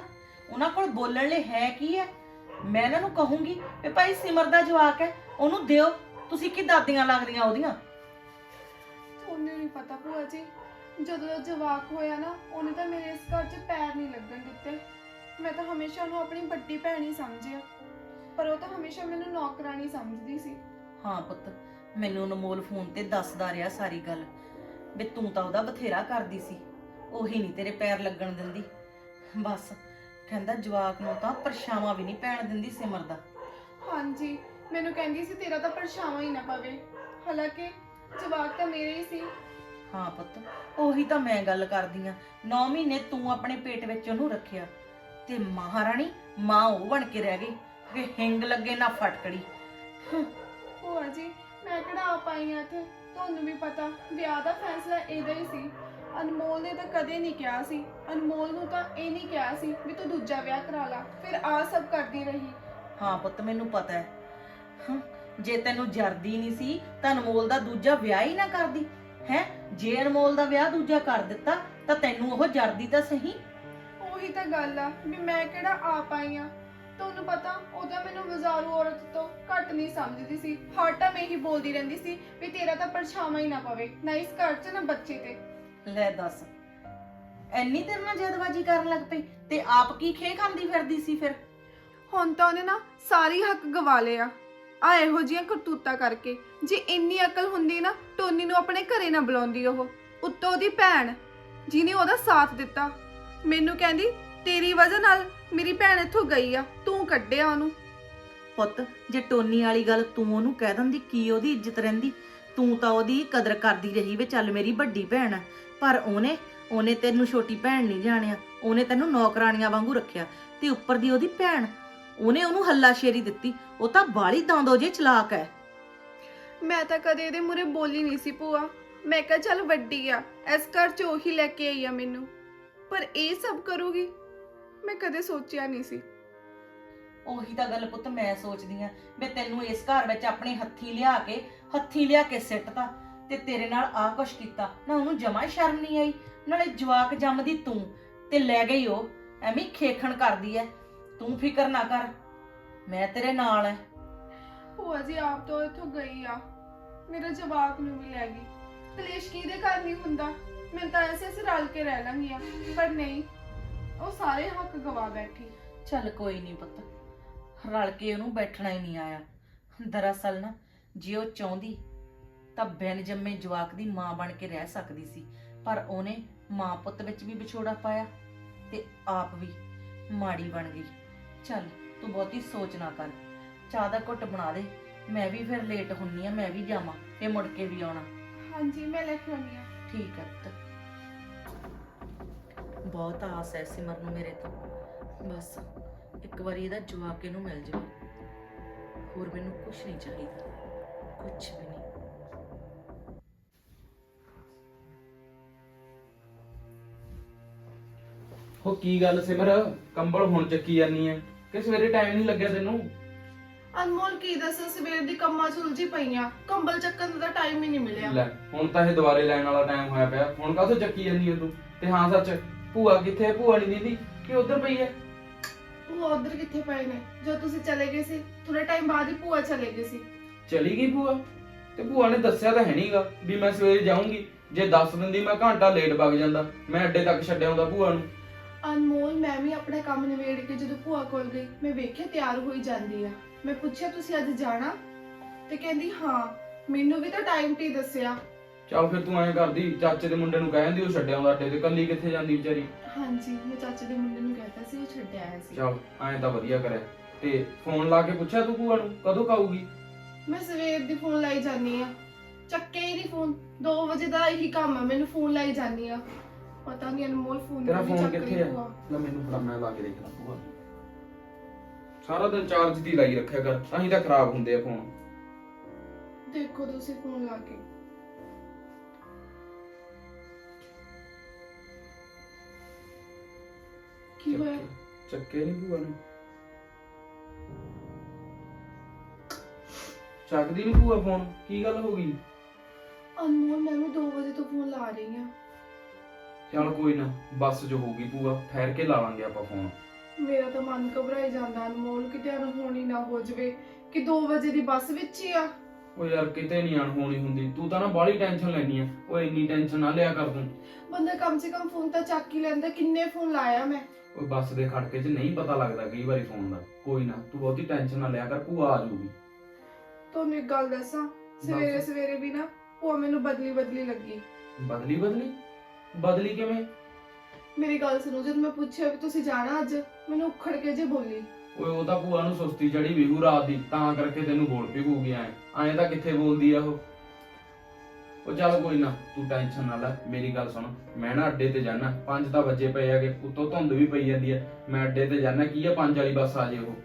ਉਹਨਾਂ ਕੋਲ ਬੋਲਣ ਲਈ ਹੈ ਕੀ ਹੈ ਮੈਂ ਇਹਨਾਂ ਨੂੰ ਕਹੂੰਗੀ ਵੀ ਭਾਈ ਸਿਮਰ ਦਾ ਜਵਾਕ ਹੈ ਉਹਨੂੰ ਦਿਓ। ਤੁਸੀਂ ਕੀ ਦਾਦੀਆਂ ਲੱਗਦੀਆਂ ਉਹਦੀਆਂ? ਪਤਾ ਭੂਆ ਜੀ ਜਦੋਂ ਦਾ ਜਵਾਕ ਹੋਇਆ ਨਾ ਉਹਨੇ ਤਾਂ ਮੇਰੇ ਇਸ ਘਰ 'ਚ ਪੈਰ ਨਹੀਂ ਲੱਗਣ ਦਿੱਤੇ। ਮੈਂ ਤਾਂ ਹਮੇਸ਼ਾ ਉਹਨੂੰ ਆਪਣੀ ਵੱਡੀ ਭੈਣ ਹੀ ਸਮਝਿਆ। ਪਰ ਉਹ ਤਾਂ ਹਮੇਸ਼ਾ ਮੈਨੂੰ ਨੌਕਰਾਨੀ ਸਮਝਦੀ ਸੀ। ਹਾਂ ਪੁੱਤ ਮੈਨੂੰ ਅਨਮੋਲ ਫੋਨ ਤੇ ਦੱਸਦਾ ਰਿਹਾ ਸਾਰੀ ਗੱਲ। ਵੀ ਤੂੰ ਤਾਂ ਉਹਦਾ ਬਥੇਰਾ ਕਰਦੀ ਸੀ। ਉਹੀ ਨਹੀਂ ਤੇਰੇ ਪੈਰ ਲੱਗਣ ਦਿੰਦੀ। ਬਸ ਕਹਿੰਦਾ ਜਵਾਕ ਨੂੰ ਤਾਂ ਪਰਛਾਵਾਂ ਵੀ ਨਹੀਂ ਪੈਣ ਦਿੰਦੀ ਸਿਮਰ ਦਾ। ਹਾਂਜੀ ਮੈਨੂੰ ਕਹਿੰਦੀ ਸੀ ਤੇਰਾ ਤਾਂ ਪਰਛਾਵਾਂ ਹੀ ਨਾ ਪਵੇ। ਹਾਲਾਂਕਿ ਜਵਾਕ ਤਾਂ ਮੇਰੇ ਹੀ ਸੀ। ਹਾਂ ਪੁੱਤ ਉਹੀ ਤਾਂ ਮੈਂ ਗੱਲ ਕਰਦੀ ਆ। 9 ਮਹੀਨੇ ਤੂੰ ਆਪਣੇ ਪੇਟ ਵਿੱਚ ਉਹਨੂੰ ਰੱਖਿਆ। ਤੇ ਮਹਾਰਾਣੀ ਮਾਂ ਉਹ ਬਣ ਕੇ ਰਹਿ ਗਈ ਕਿ ਹਿੰਗ ਲੱਗੇ ਨਾ ਫਟਕੜੀ। ਭੂਆ ਜੀ ਮੈਂ ਕਿਹੜਾ ਆ ਪਾਈ ਆ ਇੱਥੇ? ਤੁਹਾਨੂੰ ਵੀ ਪਤਾ ਵਿਆਹ ਦਾ ਫੈਸਲਾ ਇਹਦਾ ਹੀ ਸੀ। ਅਨਮੋਲ ਨੇ ਤਾਂ ਕਦੇ ਨਹੀਂ ਕਿਹਾ ਸੀ। ਅਨਮੋਲ ਨੂੰ ਤਾਂ ਇਹ ਨਹੀਂ ਕਿਹਾ ਸੀ ਵੀ ਤੂੰ ਦੂਜਾ ਵਿਆਹ ਕਰਾ ਲਾ। ਫਿਰ ਆ ਸਭ ਕਰਦੀ ਰਹੀ। ਹਾਂ ਪੁੱਤ ਮੈਨੂੰ ਪਤਾ ਹੈ। ਹਾਂ, ਜੇ ਤੈਨੂੰ ਜਰਦੀ ਨਹੀਂ ਸੀ ਤਾਂ ਅਨਮੋਲ ਦਾ ਦੂਜਾ ਵਿਆਹ ਹੀ ਨਾ ਕਰਦੀ। ਹੈ? ਜੇ ਅਨਮੋਲ ਦਾ ਵਿਆਹ ਦੂਜਾ ਕਰ ਦਿੱਤਾ ਤਾਂ ਤੈਨੂੰ ਉਹ ਜਰਦੀ ਤਾਂ ਸਹੀ। ਉਹੀ ਤਾਂ ਗੱਲ ਆ ਵੀ ਮੈਂ ਕਿਹੜਾ ਆ ਪਾਈ ਆ। ਤੁਹਾਨੂੰ ਪਤਾ ਉਹਦਾ ਮੈਨੂੰ ਵਜ਼ਾਰੂ ਔਰਤ ਤੋਂ ਘੱਟ ਨਹੀਂ ਸਮਝਦੀ ਸੀ। ਹਰ ਟਾਈਮ ਇਹੀ ਬੋਲਦੀ ਰਹਿੰਦੀ ਸੀ ਵੀ ਤੇਰਾ ਤਾਂ ਪਰਛਾਵਾਂ ਹੀ ਨਾ ਪਵੇ ਨਾ ਇਸ ਘਰ 'ਚ ਨਾ ਬੱਚੇ ਤੇ। ਲੈ ਦੱਸ ਐਨੀ ਤੇਰੇ ਨਾਲ ਜਦਬਾਜੀ ਕਰਨ ਲੱਗ ਪਈ ਤੇ ਆਪ ਕੀ ਖੇ ਖਾਂਦੀ ਫਿਰਦੀ ਸੀ ਫਿਰ? ਹੁਣ ਤਾਂ ਉਹਨੇ ਨਾ ਸਾਰੀ ਹੱਕ ਗਵਾ ਲਿਆ ਆ। ਇਹੋ ਜੀਆਂ ਕਰਤੂਤਾਂ ਕਰਕੇ ਜੇ ਇੰਨੀ ਅਕਲ ਹੁੰਦੀ ਨਾ ਟੋਨੀ ਨੂੰ ਆਪਣੇ ਘਰੇ ਨਾ ਬੁਲਾਉਂਦੀ ਉਹ। ਉੱਤੋਂ ਉਹਦੀ ਭੈਣ, ਜਿਹਨੇ ਉਹਦਾ ਸਾਥ ਦਿੱਤਾ। ਮੈਨੂੰ ਕਹਿੰਦੀ, ਤੇਰੀ ਵਜ੍ਹਾ ਨਾਲ ਮੇਰੀ ਭੈਣ ਇੱਥੋਂ ਗਈ ਆ, ਤੂੰ ਕੱਢਿਆ ਉਹਨੂੰ। ਪੁੱਤ, ਜੇ ਟੋਨੀ ਵਾਲੀ ਗੱਲ ਤੂੰ ਉਹਨੂੰ ਕਹਿ ਦਿੰਦੀ, ਕੀ ਉਹਦੀ ਇੱਜ਼ਤ ਰਹਿੰਦੀ? ਤੂੰ ਤਾਂ ਉਹਦੀ ਕਦਰ ਕਰਦੀ ਰਹੀ ਵੇ ਚੱਲ ਮੇਰੀ ਵੱਡੀ ਭੈਣ ਆ। ਪਰ ਉਹਨੇ ਉਹਨੇ ਤੈਨੂੰ ਛੋਟੀ ਭੈਣ ਨਹੀਂ ਜਾਣਿਆ। ਉਹਨੇ ਤੈਨੂੰ ਨੌਕਰਾਣੀਆਂ ਵਾਂਗੂ ਰੱਖਿਆ। ਤੇ ਉੱਪਰ ਦੀ ਉਹਦੀ ਭੈਣ ਉਹਨੇ ਉਹਨੂੰ ਹੱਲਾਸ਼ੇਰੀ ਦਿੱਤੀ। ਉਹ ਤਾਂ ਬਾਲੀ ਦੰਦੋ ਜੇ ਚਲਾਕ ਹੈ ਮੈਂ ਤਾਂ ਕਦੇ ਇਹਦੇ ਮੂਰੇ ਬੋਲੀ ਨਹੀਂ ਸੀ ਭੂਆ। ਮੈਂ ਕਿਹਾ ਚੱਲ ਵੱਡੀ ਆ ਇਸ ਘਰ 'ਚ ਉਹੀ ਲੈ ਕੇ ਆਈ ਆ ਮੈਨੂੰ। ਪਰ ਇਹ ਸਭ ਕਰੂਗੀ? ਮੈਂ ਕਦੇ ਸੋਚਿਆ ਨਹੀਂ ਸੀ। ਉਹੀ ਤਾਂ ਗੱਲ ਪੁੱਤ ਮੈਂ ਸੋਚਦੀ ਆ। ਵੀ ਤੈਨੂੰ ਇਸ ਘਰ ਵਿੱਚ ਆਪਣੇ ਹੱਥੀ ਲਿਆ ਕੇ ਹੱਥੀ ਲਿਆ ਕੇ ਸਿੱਟਤਾ ਤੇ ਤੇਰੇ ਨਾਲ ਆ ਕੁਛ ਕੀਤਾ। ਨਾ ਉਹਨੂੰ ਜਮਾ ਸ਼ਰਮ ਨਹੀਂ ਆਈ। ਨਾਲੇ ਜਵਾਕ ਜੰਮਦੀ ਤੂੰ ਤੇ ਲੈ ਗਈ ਉਹ। ਐਵੇਂ ਖੇਖਣ ਕਰਦੀ ਐ। ਤੂੰ ਫਿਕਰ ਨਾ ਕਰ ਮੈਂ ਤੇਰੇ ਨਾਲ ਐ। ਭੂਆ ਜੀ ਆਪ ਤੋਂ ਇੱਥੋਂ ਗਈ ਆ। ਮੇਰੇ ਜਵਾਕ ਨੂੰ ਵੀ ਲੈ ਗਈ। ਕਲੇਸ਼ ਕਿਹਦੇ ਘਰ ਨਹੀਂ ਹੁੰਦਾ? ਮੈਂ ਤਾਂ ਐਸੇ ਐਸੇ ਰਲ ਕੇ ਰਹਿ ਲਾਂਗੀਆਂ। ਪਰ ਨਹੀਂ ਉਹ ਸਾਰੇ ਹੱਕ ਗਵਾ ਬੈਠੀ। ਚੱਲ ਕੋਈ ਨਹੀਂ ਪੁੱਤ ਰਲ ਕੇ ਉਹਨੂੰ ਬੈਠਣਾ ਹੀ ਨਹੀਂ ਆਇਆ। ਦਰਅਸਲ ਨਾ ਜੇ ਉਹ ਚਾਹੁੰਦੀ ਤਾਂ ਬਿਨ ਜੰਮੇ ਜਵਾਕ ਦੀ ਮਾਂ ਬਣ ਕੇ ਰਹਿ ਸਕਦੀ ਸੀ। ਪਰ ਉਹਨੇ ਮਾਂ ਪੁੱਤ ਵਿੱਚ ਵੀ ਵਿਛੋੜਾ ਪਾਇਆ ਤੇ ਆਪ ਵੀ ਮਾੜੀ ਬਣ ਗਈ। ਚੱਲ ਤੂੰ ਬਹੁਤੀ ਸੋਚ ਨਾ ਕਰ। ਚਾਹ ਦਾ ਘੁੱਟ ਬਣਾ ਦੇ। ਮੈਂ ਵੀ ਫਿਰ ਲੇਟ ਹੁੰਨੀ ਆ ਮੈਂ ਵੀ ਜਾਵਾਂ ਤੇ ਮੁੜ ਕੇ ਵੀ ਆਉਣਾ। ਹਾਂਜੀ ਮੈਂ ਲੈ ਕੇ ਆਉਂਦੀ ਹਾਂ ਠੀਕ ਹੈ ਪੁੱਤ। ਬਹੁਤ ਆਸ ਹੈ ਸਿਮਰ ਨੂੰ ਮੇਰੇ ਤੋਂ। ਬਸ ਇੱਕ ਵਾਰੀ ਇਹਦਾ ਜਵਾਬ ਇਹਨੂੰ ਮਿਲ ਜਾਵੇ। ਹੋਰ ਮੈਨੂੰ ਕੁਝ ਨਹੀਂ ਚਾਹੀਦਾ। ਕੁਝ ਵੀ ਨਹੀਂ। ਉਹ ਕੀ ਗੱਲ ਸਿਮਰ? ਕੰਬਲ ਹੁਣ ਚੱਕੀ ਜਾਨੀ ਐ। ਕਿ ਸਵੇਰੇ ਟਾਈਮ ਨਹੀਂ ਲੱਗਿਆ ਤੈਨੂੰ? ਅਨਮੋਲ ਕੀ ਦੱਸਾਂ? ਸਵੇਰ ਦੀ ਕੰਮਾਂ 'ਚ ਉਲਝੀ ਪਈਆਂ। ਕੰਬਲ ਚੱਕਣ ਦਾ ਟਾਈਮ ਹੀ ਨਹੀਂ ਮਿਲਿਆ। ਲੈ ਹੁਣ ਤਾਂ ਇਹ ਦੁਬਾਰੇ ਲੈਣ ਵਾਲਾ ਟਾਈਮ ਹੋਇਆ ਪਿਆ। ਹੁਣ ਕਾਹਤੋਂ ਚੱਕੀ ਜਾਨੀ ਐ ਤੂੰ? ਤੇ ਹਾਂ ਸੱਚ। ਭੂਆ ਕਿੱਥੇ ਐ? ਭੂਆ ਨਹੀਂ ਦੀਦੀ। ਕਿ ਉਧਰ ਪਈ ਐ? ਉਹ ਉਧਰ ਕਿੱਥੇ ਪਏ ਨੇ? ਜਦੋਂ ਤੁਸੀਂ ਚਲੇ ਗਏ ਸੀ ਥੋੜੇ ਟਾਈਮ ਬਾਅਦ ਹੀ ਭੂਆ ਚਲੇ ਗਏ ਸੀ। ਚਲੀ ਗਈ ਭੂਆ? ਤੇ ਭੂਆ ਨੇ ਦੱਸਿਆ ਤਾਂ ਹੈ ਨਹੀਂਗਾ ਵੀ ਮੈਂ ਸਵੇਰੇ ਜਾਊਂਗੀ। ਜੇ ਦੱਸ ਦਿੰਦੀ ਮੈਂ ਘੰਟਾ ਲੇਟ ਵਗ ਜਾਂਦਾ ਮੈਂ ਅੱਡੇ ਤੱਕ ਛੱਡਿਆ ਹੁੰਦਾ ਭੂਆ ਨੂੰ। ਅਨਮੋਲ ਮੈਂ ਵੀ ਆਪਣਾ ਕੰਮ ਨਿਬੇੜ ਕੇ ਜਦੋਂ ਭੂਆ ਕੋਲ ਗਈ ਮੈਂ ਵੇਖਿਆ ਤਿਆਰ ਹੋਈ ਜਾਂਦੀ ਆ। ਮੈਂ ਪੁੱਛਿਆ ਤੁਸੀਂ ਅੱਜ ਜਾਣਾ? ਤੇ ਕਹਿੰਦੀ ਹਾਂ ਮੈਨੂੰ ਵੀ ਤਾਂ ਟਾਈਮ ਤੇ ਹੀ ਦੱਸਿਆ। ਚੱਲ ਫਿਰ ਤੂੰ ਐਂ ਕਰਦੀ ਚਾਚੇ ਦੇ ਮੁੰਡੇ ਨੂੰ ਕਹਿੰਦੀ ਉਹ ਛੱਡਿਆ ਹੁੰਦਾ ਅੱਡੇ ਤੇ ਕੱਲੀ ਕਿੱਥੇ ਜਾਂਦੀ ਵਿਚਾਰੀ? ਹਾਂਜੀ ਮੈਂ ਚਾਚੇ ਦੇ ਮੁੰਡੇ ਨੂੰ ਕਹਿਤਾ ਸੀ ਉਹ ਛੱਡ ਆਇਆ ਸੀ। ਚੱਲ ਐਂ ਤਾਂ ਵਧੀਆ ਕਰਿਆ। ਤੇ ਫੋਨ ਲਾ ਕੇ ਪੁੱਛਿਆ ਤੂੰ ਭੂਆ ਨੂੰ ਕਦੋਂ ਕਾਊਗੀ ਮੈਂ ਸਵੇਰ ਦੀ ਫੋਨ ਲਾਈ ਜਾਨੀ ਆ। ਚੱਕੇ ਹੀ ਨਹੀਂ ਫੋਨ 2 ਵਜੇ ਦਾ ਇਹੀ ਕੰਮ ਆ ਮੈਨੂੰ ਫੋਨ ਲਾਈ ਜਾਨੀ ਆ। ਪਤਾ ਨਹੀਂ ਅਨਮੋਲ ਫੋਨ ਤੇਰਾ ਫੋਨ ਕਿੱਥੇ ਆ। ਲੈ ਮੈਨੂੰ ਫੜਾ ਮੈਂ ਲਾ ਕੇ ਭੂਆ। ਨੂੰ। ਸਾਰਾ ਦਿਨ ਚਾਰਜ ਦੀ ਲਾਈ ਰੱਖਿਆ ਕਰ ਤਾਂ ਹੀ ਤਾਂ ਖਰਾਬ ਹੁੰਦੇ ਆ ਫੋਨ। ਦੇਖੋ ਤੁਸੀਂ ਫੋਨ ਲਾ ਕੇ। ਕੀ ਹੋਇਆ? ਚੱਕੇ ਨਹੀਂ ਭੂਆ ਨੇ? ਚੱਕਦੀ ਨਹੀਂ ਭੂਆ ਫੋਨ? ਕੀ ਗੱਲ ਹੋ ਗਈ? ਅਨਮੋਲ ਮੈਂ ਵੀ 2 ਵਜੇ ਤੋਂ ਫੋਨ ਲਾ ਰਹੀ ਆ ਚੱਲ ਕੋਈ ਨਾ ਬੱਸ ਜੋ ਹੋਊਗੀ ਭੂਆ ਠਹਿਰ ਕੇ ਲਾ ਲਾਂਗੇ ਆਪਾਂ ਫੋਨ ਮੇਰਾ ਤਾਂ ਮਨ ਘਬਰਾਈ ਜਾਂਦਾ ਅਨਮੋਲ ਕਿਤੇ ਅਨਹੋਣੀ ਨਾ ਹੋ ਜਵੇ ਕਿ 2 ਵਜੇ ਦੀ ਬੱਸ ਵਿੱਚ ਹੀ ਆ। ਉਹ ਯਾਰ ਕਿਤੇ ਨਹੀਂ ਅਣਹੋਣੀ ਹੁੰਦੀ ਤੂੰ ਤਾਂ ਨਾ ਬਾਹਲੀ ਟੈਨਸ਼ਨ ਲੈਣੀ ਆ। ਉਹ ਇੰਨੀ ਟੈਨਸ਼ਨ ਨਾ ਲਿਆ ਕਰ ਤੂੰ। ਬੰਦਾ ਕਮ ਸੇ ਕਮ ਫੋਨ ਤਾਂ ਚੱਕ ਹੀ ਲੈਂਦਾ ਕਿੰਨੇ ਫੋਨ ਲਾਇਆ ਮੈਂ। ਉਹ ਬੱਸ ਦੇ ਖੜਕੇ 'ਚ ਨਹੀਂ ਪਤਾ ਲੱਗਦਾ ਕਈ ਵਾਰੀ ਫੋਨ ਦਾ। ਕੋਈ ਨਾ ਤੂੰ ਬਹੁਤੀ ਟੈਨਸ਼ਨ ਨਾ ਲਿਆ ਕਰ ਭੂਆ ਆ ਜਾਊਗੀ। ਤੁਹਾਨੂੰ ਇੱਕ ਗੱਲ ਦੱਸਾਂ ਸਵੇਰੇ ਸਵੇਰੇ ਵੀ ਨਾ ਉਹ ਮੈਨੂੰ ਬਦਲੀ ਬਦਲੀ ਲੱਗੀ। ਬਦਲੀ ਬਦਲੀ ਬਦਲੀ ਕਿਵੇਂ? ਮੇਰੀ ਗੱਲ ਸੁਣੋ ਜਦ ਮੈਂ ਪੁੱਛਿਆ ਵੀ ਤੁਸੀਂ ਜਾਣਾ ਅੱਜ ਮੈਨੂੰ ਉਖੜ ਕੇ ਜੇ ਬੋਲੀ। ਓਏ ਉਹ ਤਾਂ ਭੂਆ ਨੂੰ ਸੁਸਤੀ ਚੜੀ ਵਿਹੂ ਰਾਤ ਦੀ ਤਾਂ ਕਰਕੇ ਤੈਨੂੰ ਬੋਲ ਪਈ ਹੋਊਗੀ ਐ ਐਂ ਤਾਂ ਕਿੱਥੇ ਬੋਲਦੀ ਆ ਉਹ? ਉਹ ਚੱਲ ਕੋਈ ਨਾ ਤੂੰ ਟੈਨਸ਼ਨ ਨਾ ਲੈ ਮੇਰੀ ਗੱਲ ਸੁਣ। ਮੈਂ ਨਾ ਅੱਡੇ ਤੇ ਜਾਣਾ 5 ਤਾਂ ਵਜੇ ਪਏ ਆਗੇ ਉੱਤੋਂ ਧੁੰਦ ਵੀ ਪਈ ਜਾਂਦੀ ਐ ਮੈਂ ਅੱਡੇ ਤੇ ਜਾਣਾ ਕੀ ਆ 5 ਵਾਲੀ ਬੱਸ ਆ ਜੇ ਉਹ?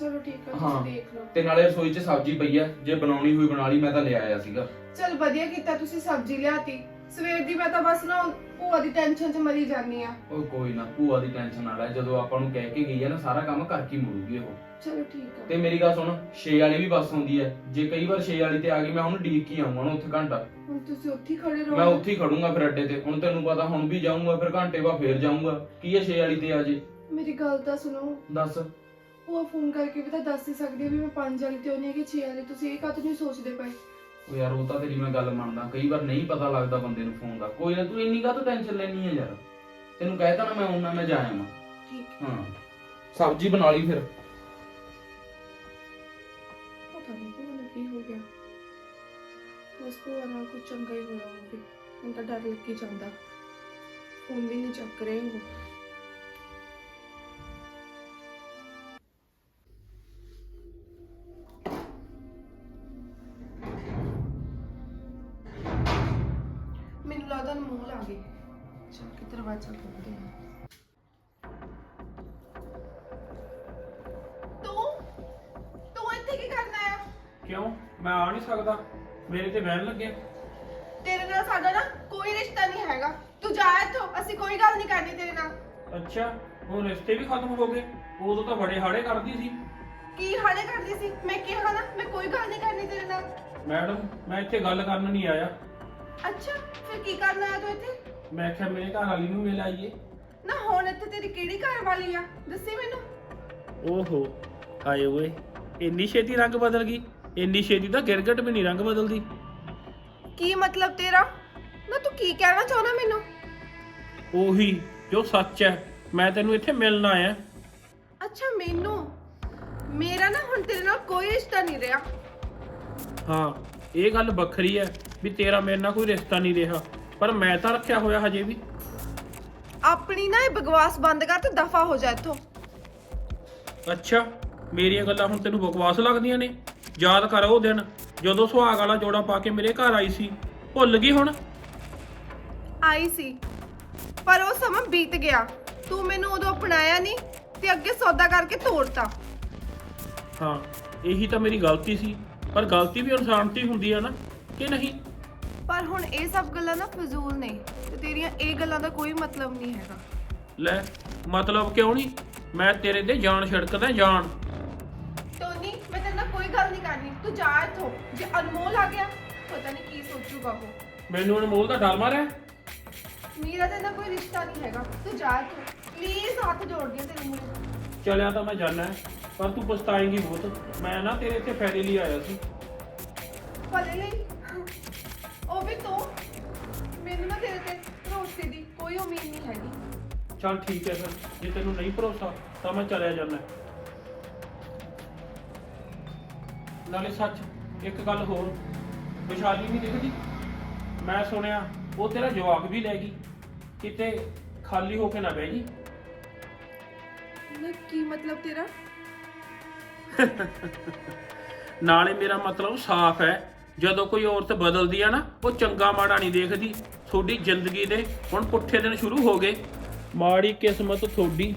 ਚਲੋ ਠੀਕ ਆ ਹਾਂ। ਤੁਸੀਂ ਦੇਖ ਲਓ। ਤੇ ਨਾਲੇ ਰਸੋਈ 'ਚ ਸਬਜ਼ੀ ਪਈ ਆ ਜੇ ਬਣਾਉਣੀ ਹੋਈ ਬਣਾ ਲਈ ਮੈਂ ਤਾਂ ਲੈ ਆਇਆ ਸੀਗਾ। ਚਲ ਵਧੀਆ ਕੀਤਾ ਤੁਸੀਂ ਸਬਜ਼ੀ ਲਿਆਤੀ। ਸਵੇਰ ਦੀ ਮੈਂ ਤਾਂ ਬਸ ਨਾ ਭੂਆ ਦੀ ਟੈਨਸ਼ਨ 'ਚ ਮਰੀ ਜਾਂਦੀ ਆ ਉਹ ਕੋਈ ਨਾ ਭੂਆ ਦੀ ਟੈਨਸ਼ਨ ਨਾ ਲੈ ਜਦੋਂ ਆਪਾਂ ਨੂੰ ਕਹਿ ਕੇ ਗਈ ਆ ਨਾ ਸਾਰਾ ਕੰਮ ਕਰਕੇ ਹੀ ਮੁੜੂਗੀ ਉਹ। ਚਲੋ ਠੀਕ ਆ। ਤੇ ਮੇਰੀ ਗੱਲ ਸੁਣ 6 ਵਾਲੀ ਵੀ ਬੱਸ ਹੁੰਦੀ ਐ ਜੇ ਕਈ ਵਾਰ 6 ਵਾਲੀ ਤੇ ਆ ਗਈ ਮੈਂ ਹੁਣ ਡੀਕ ਹੀ ਆਉਂਗਾ ਨਾ ਉੱਥੇ ਘੰਟਾ। ਹੁਣ ਤੁਸੀਂ ਉੱਥੇ ਹੀ ਖੜੇ ਮੈਂ ਰਹੋ ਉੱਥੇ ਹੀ ਖੜੂੰਗਾ ਫਿਰ ਅੱਡੇ ਤੇ। ਹੁਣ ਤੈਨੂੰ ਪਤਾ ਹੁਣ ਵੀ ਜਾਊਂਗਾ ਫਿਰ ਘੰਟੇ ਬਾਅਦ ਫੇਰ ਜਾਊਂਗਾ। ਕੀ ਐ 6 ਵਾਲੀ ਤੇ ਆ ਜੇ ਮੇਰੀ ਗੱਲ ਤਾਂ ਸੁਣੋ। ਦੱਸ। ਭੂਆ ਫੋਨ ਕਰਕੇ ਵੀ ਤਾਂ ਦੱਸ ਹੀ ਸਕਦੀ ਆ ਵੀ ਮੈਂ 5 ਵਾਲੀ ਤੇ ਆਉਣੀ ਹੈ ਕਿ 6 ਵਾਲੀ। ਤੁਸੀਂ ਇਹ ਕਾਹਤੋਂ ਨਹੀਂ ਸੋਚਦੇ ਪਏ? ਉਹ ਯਾਰ ਉਹ ਤਾਂ ਤੇਰੀ ਮੈਂ ਗੱਲ ਮੰਨਦਾ ਕਈ ਵਾਰ ਨਹੀਂ ਪਤਾ ਲੱਗਦਾ ਬੰਦੇ ਨੂੰ ਫੋਨ ਦਾ। ਕੋਈ ਨਾ ਤੂੰ ਇੰਨੀ ਕਾਹਤੋਂ ਟੈਨਸ਼ਨ ਲੈਣੀ ਹੈ ਯਾਰ? ਤੈਨੂੰ ਕਹਿਤਾ ਨਾ ਮੈਂ ਉਹਨਾਂ ਮੈਂ ਜਾਇਆ ਮੈਂ ਠੀਕ ਹਾਂ। ਸਬਜ਼ੀ ਬਣਾ ਲਈ ਫਿਰ। ਪਤਾ ਨਹੀਂ ਭੂਆ ਨੂੰ ਕੀ ਹੋ ਗਿਆ। ਬਸ ਭੂਆ ਨਾਲ ਕੁਝ ਚੰਗਾ ਹੀ ਹੋਇਆ ਹੋਵੇ। ਮੈਨੂੰ ਤਾਂ ਡਰ ਲੱਗੀ ਜਾਂਦਾ। ਫੋਨ ਵੀ ਨਹੀਂ ਚੱਕ ਰਹੇ ਉਹ। ਦਰਵਾਜ਼ਾ ਖੋਲਦੇ ਆ ਤੂੰ? ਤੂੰ ਇੱਥੇ ਕੀ ਕਰਨਾ ਹੈ ਕਿਉਂ? ਮੈਂ ਆ ਨਹੀਂ ਸਕਦਾ। ਮੇਰੇ ਤੇ ਬਹਿਣ ਲੱਗਿਆ। ਤੇਰੇ ਨਾਲ ਸਾਡਾ ਨਾ ਕੋਈ ਰਿਸ਼ਤਾ ਨਹੀਂ ਹੈਗਾ। ਤੂੰ ਜਾ ਇੱਥੋਂ। ਅਸੀਂ ਕੋਈ ਗੱਲ ਨਹੀਂ ਕਰਨੀ ਤੇਰੇ ਨਾਲ। ਅੱਛਾ ਹੁਣ ਰਿਸ਼ਤੇ ਵੀ ਖਤਮ ਹੋ ਗਏ। ਉਦੋਂ ਤਾਂ ਬੜੇ ਹਾੜੇ ਕਰਦੀ ਸੀ। ਕੀ ਹਾਲੇ ਕਰਦੀ ਸੀ? ਮੈਂ ਕਿਹਾ ਨਾ? ਮੈਂ ਕੋਈ ਗੱਲ ਨਹੀਂ ਕਰਨੀ ਤੇਰੇ ਨਾਲ। ਮੈਡਮ ਮੈਂ ਇੱਥੇ ਗੱਲ ਕਰਨ ਨਹੀਂ ਆਇਆ। ਅੱਛਾ ਫਿਰ ਕੀ ਕਰਨ ਆਇਆ ਤੂੰ ਇੱਥੇ? ਮੈਂ ਕਿਹਾ ਮੇਰੇ ਘਰ ਵਾਲੀ ਨੂੰ ਮਿਲ ਆਈਏ। ਨਾ ਹੁਣ ਇੱਥੇ ਤੇਰੀ ਕਿਹੜੀ ਘਰ ਵਾਲੀ ਆ? ਦੱਸੀ ਮੈਨੂੰ। ਓਹੋ ਆਏ ਓਏ ਇੰਨੀ ਛੇਤੀ ਰੰਗ ਬਦਲ ਗਈ। ਇੰਨੀ ਛੇਤੀ ਤਾਂ ਗਿਰਗਟ ਵੀ ਨਹੀਂ ਰੰਗ ਬਦਲਦੀ। ਕੀ ਮਤਲਬ ਤੇਰਾ? ਨਾ ਤੂੰ ਕੀ ਕਹਿਣਾ ਚਾਹੁੰਦਾ ਮੈਨੂੰ? ਉਹੀ ਜੋ ਸੱਚ ਹੈ ਮੈਂ ਤੈਨੂੰ ਇੱਥੇ ਮਿਲਣ ਆਇਆ। ਅੱਛਾ ਮੈਨੂੰ? ਮੇਰਾ ਨਾ ਹੁਣ ਤੇਰੇ ਨਾਲ ਕੋਈ ਰਿਸ਼ਤਾ ਨਹੀਂ ਰਿਹਾ। ਹਾਂ ਇਹ ਗੱਲ ਵੱਖਰੀ ਹੈ ਵੀ ਤੇਰਾ ਮੇਰੇ ਨਾਲ ਕੋਈ ਰਿਸ਼ਤਾ ਨਹੀਂ ਰਿਹਾ। ਪਰ ਮੈਂ ਤਾਂ ਰੱਖਿਆ ਹੋਇਆ ਹਜੇ ਵੀ। ਆਪਣੀ ਨਾ ਇਹ ਬਕਵਾਸ ਬੰਦ ਕਰ ਤੇ ਦਫਾ ਹੋ ਜਾ ਇੱਥੋਂ। ਅੱਛਾ ਮੇਰੀਆਂ ਗੱਲਾਂ ਹੁਣ ਤੈਨੂੰ ਬਕਵਾਸ ਲੱਗਦੀਆਂ ਨੇ? ਯਾਦ ਕਰ ਉਹ ਦਿਨ ਜਦੋਂ ਸੁਹਾਗ ਵਾਲਾ ਜੋੜਾ ਪਾ ਕੇ ਮੇਰੇ ਘਰ ਆਈ ਸੀ। ਭੁੱਲ ਗਈ ਹੁਣ? ਆਈ ਸੀ ਪਰ ਉਹ ਸਮਾਂ ਬੀਤ ਗਿਆ। ਤੂੰ ਮੈਨੂੰ ਉਦੋਂ ਅਪਣਾਇਆ ਨਹੀਂ ਤੇ ਅੱਗੇ ਸੌਦਾ ਕਰਕੇ ਤੋੜਤਾ। ਹਾਂ ਇਹੀ ਤਾਂ ਮੇਰੀ ਗਲਤੀ ਸੀ। ਪਰ ਗਲਤੀ ਵੀ ਇਨਸਾਨ ਹੁੰਦੀ ਆ ਨਾ ਕਿ ਨਹੀਂ? ਪਰ ਹੁਣ ਇਹ ਸਭ ਗੱਲਾਂ ਨਾ ਫਜ਼ੂਲ ਨੇ ਤੇ ਤੇਰੀਆਂ ਇਹ ਗੱਲਾਂ ਦਾ ਕੋਈ ਮਤਲਬ ਨਹੀਂ ਹੈਗਾ। ਲੈ ਮਤਲਬ ਕਿਉਂ ਨਹੀਂ? ਮੈਂ ਤੇਰੇ ਤੇ ਜਾਨ ਛਿੜਕਦਾ ਜਾਨ। ਟੋਨੀ ਮੈਂ ਤੇਰੇ ਨਾਲ ਕੋਈ ਗੱਲ ਨਹੀਂ ਕਰਨੀ। ਤੂੰ ਜਾ ਇੱਥੋਂ। ਜੇ ਅਨਮੋਲ ਆ ਗਿਆ ਪਤਾ ਨਹੀਂ ਕੀ ਸੋਚੂਗਾ ਉਹ। ਮੈਨੂੰ ਅਨਮੋਲ ਦਾ ਡਰ ਮਾਰਿਆ? ਮੇਰਾ ਤੇ ਨਾਲ ਕੋਈ ਰਿਸ਼ਤਾ ਨਹੀਂ ਹੈਗਾ। ਤੂੰ ਜਾ ਇੱਥੋਂ। ਪਲੀਜ਼ ਹੱਥ ਜੋੜਦੀ ਹਾਂ ਤੇਰੇ ਮੂਹਰੇ ਚਲਿਆ ਤਾਂ ਮੈਂ ਜਾਣਾ ਹੈ ਪਰ ਤੂੰ ਪਛਤਾਏਂਗੀ ਬਹੁਤ। ਮੈਂ ਨਾ ਤੇਰੇ ਇੱਥੇ ਫਾਇਦੇ ਲਈ ਆਇਆ ਸੀ। ਭਲੇ ਲਈ? ਉਹ ਵੀ ਤੂੰ। ਮੈਨੂੰ ਨਾ ਤੇਰੇ ਤੇ ਭਰੋਸੇ ਦੀ ਕੋਈ ਉਮੀਦ ਨਹੀਂ ਹੈਗੀ। ਚੱਲ ਠੀਕ ਹੈ ਫਿਰ। ਜੇ ਤੈਨੂੰ ਨਹੀਂ ਭਰੋਸਾ ਤਾਂ ਮੈਂ ਚਲਿਆ ਜਾਣਾ ਨਾਲੇ ਸੱਚ ਇੱਕ ਗੱਲ ਹੋਰ। ਵਿਸ਼ਾਲੀ ਵੀ ਦੇਖਦੀ ਮੈਂ ਸੁਣਿਆ ਉਹ ਤੇਰਾ ਜਵਾਬ ਵੀ ਲੈ ਗਈ। ਕਿਤੇ ਖਾਲੀ ਹੋ ਕੇ ਨਾ ਬਹਿ ਜੀ। ਨਾ ਕੀ ਮਤਲਬ ਤੇਰਾ? ਨਾਲੇ ਮੇਰਾ ਮਤਲਬ ਸਾਫ਼ ਹੈ। ਜਦੋਂ ਕੋਈ ਔਰਤ ਬਦਲਦੀ ਆ ਨਾ ਉਹ ਚੰਗਾ ਮਾੜਾ ਨਹੀਂ ਦੇਖਦੀ। ਤੁਹਾਡੀ ਜ਼ਿੰਦਗੀ ਦੇ ਹੁਣ ਪੁੱਠੇ ਦਿਨ ਸ਼ੁਰੂ ਹੋ ਗਏ। ਮਾੜੀ ਕਿਸਮਤ ਤੁਹਾਡੀ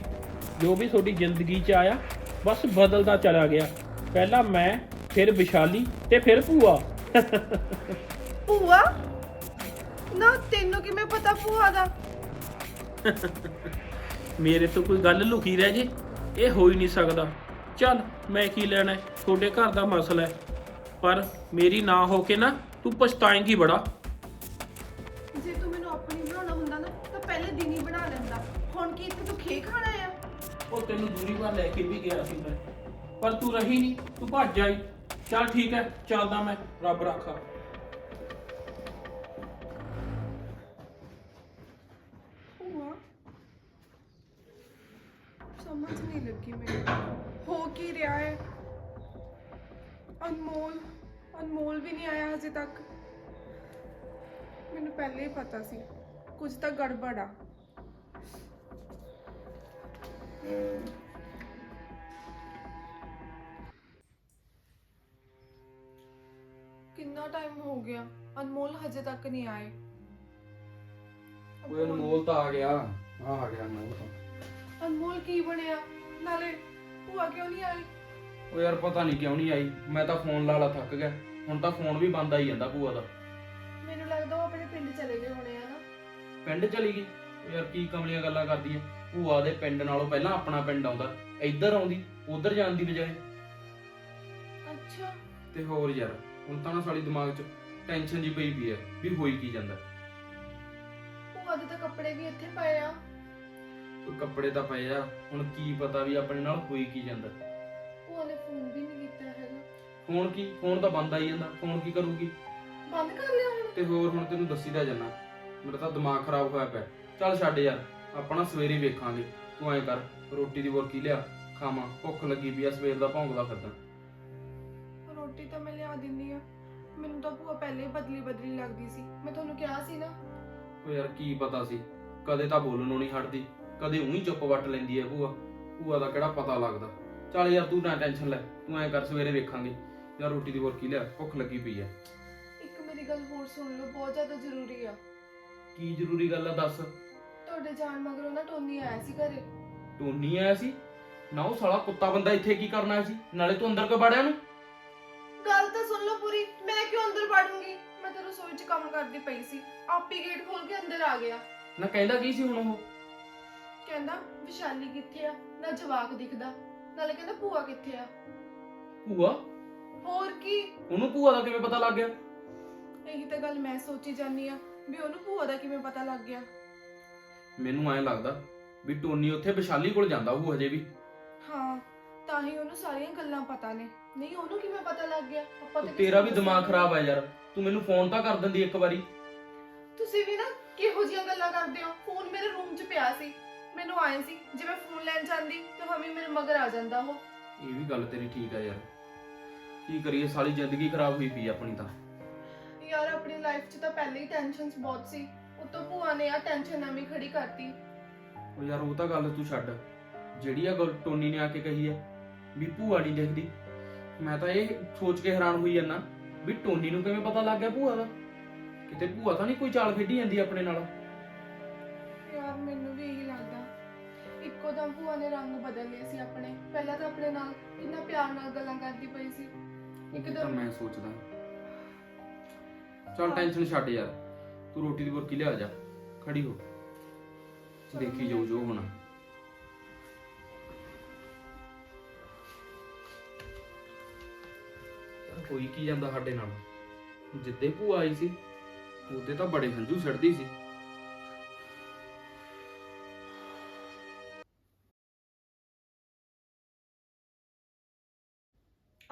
ਜੋ ਵੀ ਤੁਹਾਡੀ ਜ਼ਿੰਦਗੀ 'ਚ ਆਇਆ ਬਸ ਬਦਲਦਾ ਚਲਾ ਗਿਆ। ਪਹਿਲਾਂ ਮੈਂ ਫਿਰ ਵਿਸ਼ਾਲੀ ਤੇ ਫਿਰ ਭੂਆ। ਭੂਆ? ਨਾ ਤੈਨੂੰ ਕਿਵੇਂ ਪਤਾ ਭੂਆ ਦਾ? ਮੇਰੇ ਤੋਂ ਕੋਈ ਗੱਲ ਲੁਕੀ ਰਹਿ ਜੇ। ਇਹ ਹੋ ਹੀ ਨਹੀਂ ਸਕਦਾ। ਚੱਲ ਮੈਂ ਕੀ ਲੈਣਾ ਹੈ? ਤੁਹਾਡੇ ਘਰ ਦਾ ਮਸਲਾ ਹੈ। ਪਰ ਮੇਰੀ ਨਾ ਹੋ ਕੇ ਨਾ ਤੂੰ ਪਛਤਾਏਂਗੀ ਬੜਾ। ਜੇ ਤੂੰ ਮੈਨੂੰ ਆਪਣੀ ਬਣਾਉਣਾ ਹੁੰਦਾ ਨਾ ਤਾਂ ਪਹਿਲੇ ਦਿਨ ਹੀ ਬਣਾ ਲੈਂਦਾ। ਹੁਣ ਕੀ ਇੱਥੇ ਤੂੰ ਖੇ ਖਾਣਾ ਆ? ਉਹ ਤੈਨੂੰ ਦੂਰੀ ਵਾਰ ਲੈ ਕੇ ਵੀ ਗਿਆ ਸੀ ਮੈਂ। ਪਰ ਤੂੰ ਰਹੀ ਨਹੀਂ ਤੂੰ ਭੱਜ ਆਈ ਚੱਲ ਠੀਕ ਹੈ ਚੱਲਦਾ ਮੈਂ ਰੱਬ ਰਾਖਾ। ਭੂਆ ਸਮਝ ਨਹੀਂ ਲੱਗੀ ਮੈਨੂੰ। ਹੋ ਕੀ ਰਿਹਾ ਹੈ ਅਨਮੋਲ ਅਨਮੋਲ ਵੀ ਨਹੀਂ ਆਇਆ ਹਜੇ ਤੱਕ। ਮੈਨੂੰ ਪਹਿਲੇ ਹੀ ਪਤਾ ਸੀ ਕੁਝ ਤਾਂ ਗੜਬੜ ਆ। ਕਿੰਨਾ ਟਾਈਮ ਹੋ ਗਿਆ? ਅਨਮੋਲ ਹਜੇ ਤੱਕ ਨਹੀਂ ਆਏ। ਓਏ ਅਨਮੋਲ ਤਾਂ ਆ ਗਿਆ। ਆ ਆ ਗਿਆ ਅਨਮੋਲ ਤਾਂ। ਅਨਮੋਲ ਕੀ ਬਣਿਆ? ਨਾਲੇ ਭੂਆ ਕਿਉਂ ਨਹੀਂ ਆਈ? ਓ ਯਾਰ ਪਤਾ ਨਹੀਂ ਕਿਉਂ ਨਹੀਂ ਆਈ। ਮੈਂ ਤਾਂ ਫੋਨ ਲਾ ਲਾ ਥੱਕ ਗਿਆ। ਹੁਣ ਤਾਂ ਫੋਨ ਵੀ ਬੰਦ ਆਈ ਜਾਂਦਾ ਭੂਆ ਦਾ। ਮੈਨੂੰ ਲੱਗਦਾ ਉਹ ਆਪਣੇ ਪਿੰਡ ਚਲੇ ਗਏ ਹੋਣੇ ਆ ਨਾ। ਪਿੰਡ ਚਲੀ ਗਈ? ਓ ਯਾਰ ਕੀ ਕਮਲੀਆਂ ਗੱਲਾਂ ਕਰਦੀ ਐ। ਭੂਆ ਦੇ ਪਿੰਡ ਨਾਲੋਂ ਪਹਿਲਾਂ ਆਪਣਾ ਪਿੰਡ ਆਉਂਦਾ। ਇੱਧਰ ਆਉਂਦੀ ਉਧਰ ਜਾਣ ਦੀ ਬਜਾਏ ਅੱਛਾ। ਤੇ ਹੋਰ ਯਾਰ ਹੁਣ ਤਾਂ ਨਾ ਸਾਲੀ ਦਿਮਾਗ 'ਚ ਟੈਨਸ਼ਨ ਜੀ ਪਈ ਪਈ ਐ ਵੀ ਹੋਈ ਕੀ ਜਾਂਦਾ। ਭੂਆ ਦੇ ਤਾਂ ਕੱਪੜੇ ਵੀ ਇੱਥੇ ਪਏ ਆ। ਕੋਈ ਕੱਪੜੇ ਤਾਂ ਪਏ ਆ। ਹੁਣ ਕੀ ਪਤਾ ਵੀ ਆਪਣੇ ਨਾਲ ਹੋਈ ਕੀ ਜਾਂਦਾ। ਭੂਆ ਨੇ ਫੋਨ ਵੀ ਨਹੀਂ ਕੀਤਾ ਹੈਗਾ। ਫੋਨ ਕੀ ਫੋਨ ਤਾਂ ਬੰਦ ਆਈ ਜਾਂਦਾ ਫੋਨ ਕੀ ਕਰੂਗੀ? ਬੰਦ ਕਰ ਲਿਆ ਹੁਣ। ਤੇ ਹੋਰ ਹੁਣ ਤੈਨੂੰ ਦੱਸੀਦਾ ਜਾਨਾ ਮੇਰਾ ਤਾਂ ਦਿਮਾਗ ਖਰਾਬ ਹੋਇਆ ਪਿਆ। ਚੱਲ ਛੱਡ ਯਾਰ ਆਪਣਾ ਸਵੇਰੇ ਵੇਖਾਂਗੇ। ਤੂੰ ਐਂ ਕਰ ਰੋਟੀ ਦੀ ਬੁਰਕੀ ਲਿਆ ਖਾਵਾਂ ਭੁੱਖ ਲੱਗੀ ਪਈ ਆ ਸਵੇਰ ਦਾ ਭੌਂਕਦਾ ਫਿਰਦਾ। ਰੋਟੀ ਤਾਂ ਮੈਂ ਲਿਆ ਦਿੰਨੀ ਆ। ਮੈਨੂੰ ਤਾਂ ਭੂਆ ਪਹਿਲੇ ਹੀ ਬਦਲੀ ਬਦਲੀ ਲੱਗਦੀ ਸੀ। ਮੈਂ ਤੁਹਾਨੂੰ ਕਿਹਾ ਸੀ ਨਾ। ਉਹ ਯਾਰ ਕੀ ਪਤਾ ਸੀ ਕਦੇ ਤਾਂ ਬੋਲਣੋਂ ਨਹੀਂ ਹਟਦੀ ਕਦੇ ਉਹੀ ਚੁੱਪ ਵੱਟ ਲੈਂਦੀ ਐ ਭੂਆ। ਭੂਆ ਦਾ ਕਿਹੜਾ ਪਤਾ ਲੱਗਦਾ। ਚੱਲ ਯਾਰ ਤੂੰ ਨਾ ਟੈਨਸ਼ਨ ਲੈ ਤੂੰ ਐਂ ਕਰ ਸਵੇਰੇ ਵੇਖਾਂਗੇ। ਯਾਰ ਰੋਟੀ ਦੀ ਬੁਰਕੀ ਲਿਆ ਭੁੱਖ ਲੱਗੀ ਪਈ ਐ ਇੱਕ ਮੇਰੀ ਗੱਲ ਹੋਰ ਸੁਣ ਲਓ ਬਹੁਤ ਜ਼ਿਆਦਾ ਜ਼ਰੂਰੀ ਆ। ਕੀ ਜ਼ਰੂਰੀ ਗੱਲ ਆ ਦੱਸ? ਤੁਹਾਡੇ ਜਾਣ ਮਗਰੋਂ ਨਾ ਟੋਨੀ ਆਇਆ ਸੀ ਘਰੇ। ਟੋਨੀ ਆਇਆ ਸੀ? ਨਾ ਉਹ ਸਾਲਾ ਕੁੱਤਾ ਬੰਦਾ ਇੱਥੇ ਕੀ ਕਰਨ ਸੀ? ਨਾਲੇ ਤੂੰ ਅੰਦਰ ਕਿਉਂ ਵੜਿਆ ਨੂੰ ਗੱਲ ਤਾਂ ਸੁਣ ਲਓ ਪੂਰੀ ਮੈਂ ਕਿਉਂ ਅੰਦਰ ਵੜੂੰਗੀ? ਮੈਂ ਤਾਂ ਰਸੋਈ 'ਚ ਕੰਮ ਕਰਦੀ ਪਈ ਸੀ ਆਪੀ ਗੇਟ ਖੋਲ ਕੇ ਅੰਦਰ ਆ ਗਿਆ। ਨਾ ਕਹਿੰਦਾ ਕੀ ਸੀ ਹੁਣ ਉਹ? ਕਹਿੰਦਾ ਵਿਸ਼ਾਲੀ ਕਿੱਥੇ ਆ? ਨਾ ਜਵਾਕ ਦਿਖਦਾ। ਨਾਲੇ ਕਹਿੰਦਾ ਭੂਆ ਕਿੱਥੇ ਆ? ਭੂਆ? ਹੋਰ ਕੀ? ਉਹਨੂੰ ਭੂਆ ਦਾ ਕਿਵੇਂ ਪਤਾ ਲੱਗ ਗਿਆ? ਇਹੀ ਤਾਂ ਗੱਲ ਮੈਂ ਸੋਚੀ ਜਾਂਦੀ ਆ ਵੀ ਉਹਨੂੰ ਭੂਆ ਦਾ ਕਿਵੇਂ ਪਤਾ ਲੱਗ ਗਿਆ? ਮੈਨੂੰ ਐਂ ਲੱਗਦਾ ਵੀ ਟੋਨੀ ਉੱਥੇ ਵਿਸ਼ਾਲੀ ਕੋਲ ਜਾਂਦਾ ਉਹ ਹਜੇ ਵੀ। ਹਾਂ ਤਾਂ ਹੀ ਉਹਨੂੰ ਸਾਰੀਆਂ ਗੱਲਾਂ ਪਤਾ ਨੇ। ਨਹੀਂ ਉਹਨੂੰ ਕਿਵੇਂ ਪਤਾ ਲੱਗ ਗਿਆ? ਆਪਾਂ ਤਾਂ ਤੇਰਾ ਵੀ ਕਿਸੇ ਨੂੰ ਦਿਮਾਗ ਖਰਾਬ ਹੈ ਯਾਰ। ਤੂੰ ਮੈਨੂੰ ਫੋਨ ਤਾਂ ਕਰ ਦਿੰਦੀ ਇੱਕ ਵਾਰੀ। ਤੁਸੀਂ ਵੀ ਨਾ ਕਿਹੋ ਜੀਆਂ ਗੱਲਾਂ ਕਰਦੇ ਹੋ? ਫੋਨ ਮੇਰੇ ਰੂਮ 'ਚ ਪਿਆ ਸੀ। ਮੈਨੂੰ ਆਏ ਸੀ ਜੇ ਮੈਂ ਫੋਨ ਲੈਣ ਜਾਂਦੀ ਤਾਂ ਹਮੇ ਮੇਰੇ ਮਗਰ ਆ ਜਾਂਦਾ ਉਹ। ਇਹ ਵੀ ਗੱਲ ਤੇਰੀ ਠੀਕ ਆ ਯਾਰ। ਕੀ ਕਰੀਏ ਸਾਲੀ ਜ਼ਿੰਦਗੀ ਖਰਾਬ ਹੋਈ ਪਈ ਆ ਆਪਣੀ ਤਾਂ। ਯਾਰ ਆਪਣੀ ਲਾਈਫ 'ਚ ਤਾਂ ਪਹਿਲੇ ਹੀ ਟੈਨਸ਼ਨਸ ਬਹੁਤ ਸੀ। ਉਤੋਂ ਭੂਆ ਨੇ ਆ ਟੈਨਸ਼ਨ ਨਵੀਂ ਖੜੀ ਕਰਤੀ। ਉਹ ਯਾਰ ਉਹ ਤਾਂ ਗੱਲ ਤੂੰ ਛੱਡ। ਜਿਹੜੀ ਆ ਗੱਲ ਟੋਨੀ ਨੇ ਆ ਕੇ ਕਹੀ ਹੈ ਵੀ ਭੂਆ ਨਹੀਂ ਦਿਖਦੀ। ਮੈਂ ਤਾਂ ਇਹ ਸੋਚ ਕੇ ਹੈਰਾਨ ਹੋਈ ਜਾਂਦਾ ਵੀ ਟੋਨੀ ਨੂੰ ਕਿਵੇਂ ਪਤਾ ਲੱਗ ਗਿਆ ਭੂਆ ਦਾ? ਕਿਤੇ ਭੂਆ ਤਾਂ ਨਹੀਂ ਕੋਈ ਚਾਲ ਖੇਡੀ ਜਾਂਦੀ ਆਪਣੇ ਨਾਲ? ਇੱਕੋ ਦਮ ਭੂਆ ਨੇ ਰੰਗ ਬਦਲ ਲਏ ਸੀ ਆਪਣੇ ਪਹਿਲਾਂ ਤਾਂ ਆਪਣੇ ਨਾਲ ਕਿੰਨਾ ਪਿਆਰ ਨਾਲ ਗੱਲਾਂ ਕਰਦੀ ਪਈ ਸੀ। ਇੱਕਦਮ- ਤਾਂ ਮੈਂ ਸੋਚਦਾ। ਚੱਲ ਟੈਨਸ਼ਨ ਛੱਡ ਯਾਰ ਤੂੰ ਰੋਟੀ ਦੀ ਬੁਰਕੀ ਲਿਆ ਜਾ ਖੜੀ ਹੋ। ਦੇਖੀ ਜਾਊ ਜੋ ਹੋਣਾ। ਯਾਰ ਹੋਈ ਕੀ ਜਾਂਦਾ ਸਾਡੇ ਨਾਲ? ਜਿੱਦੇ ਭੂਆ ਆਈ ਸੀ ਉਹਦੇ ਤਾਂ ਬੜੇ ਹੰਝੂ ਛੱਡਦੀ ਸੀ।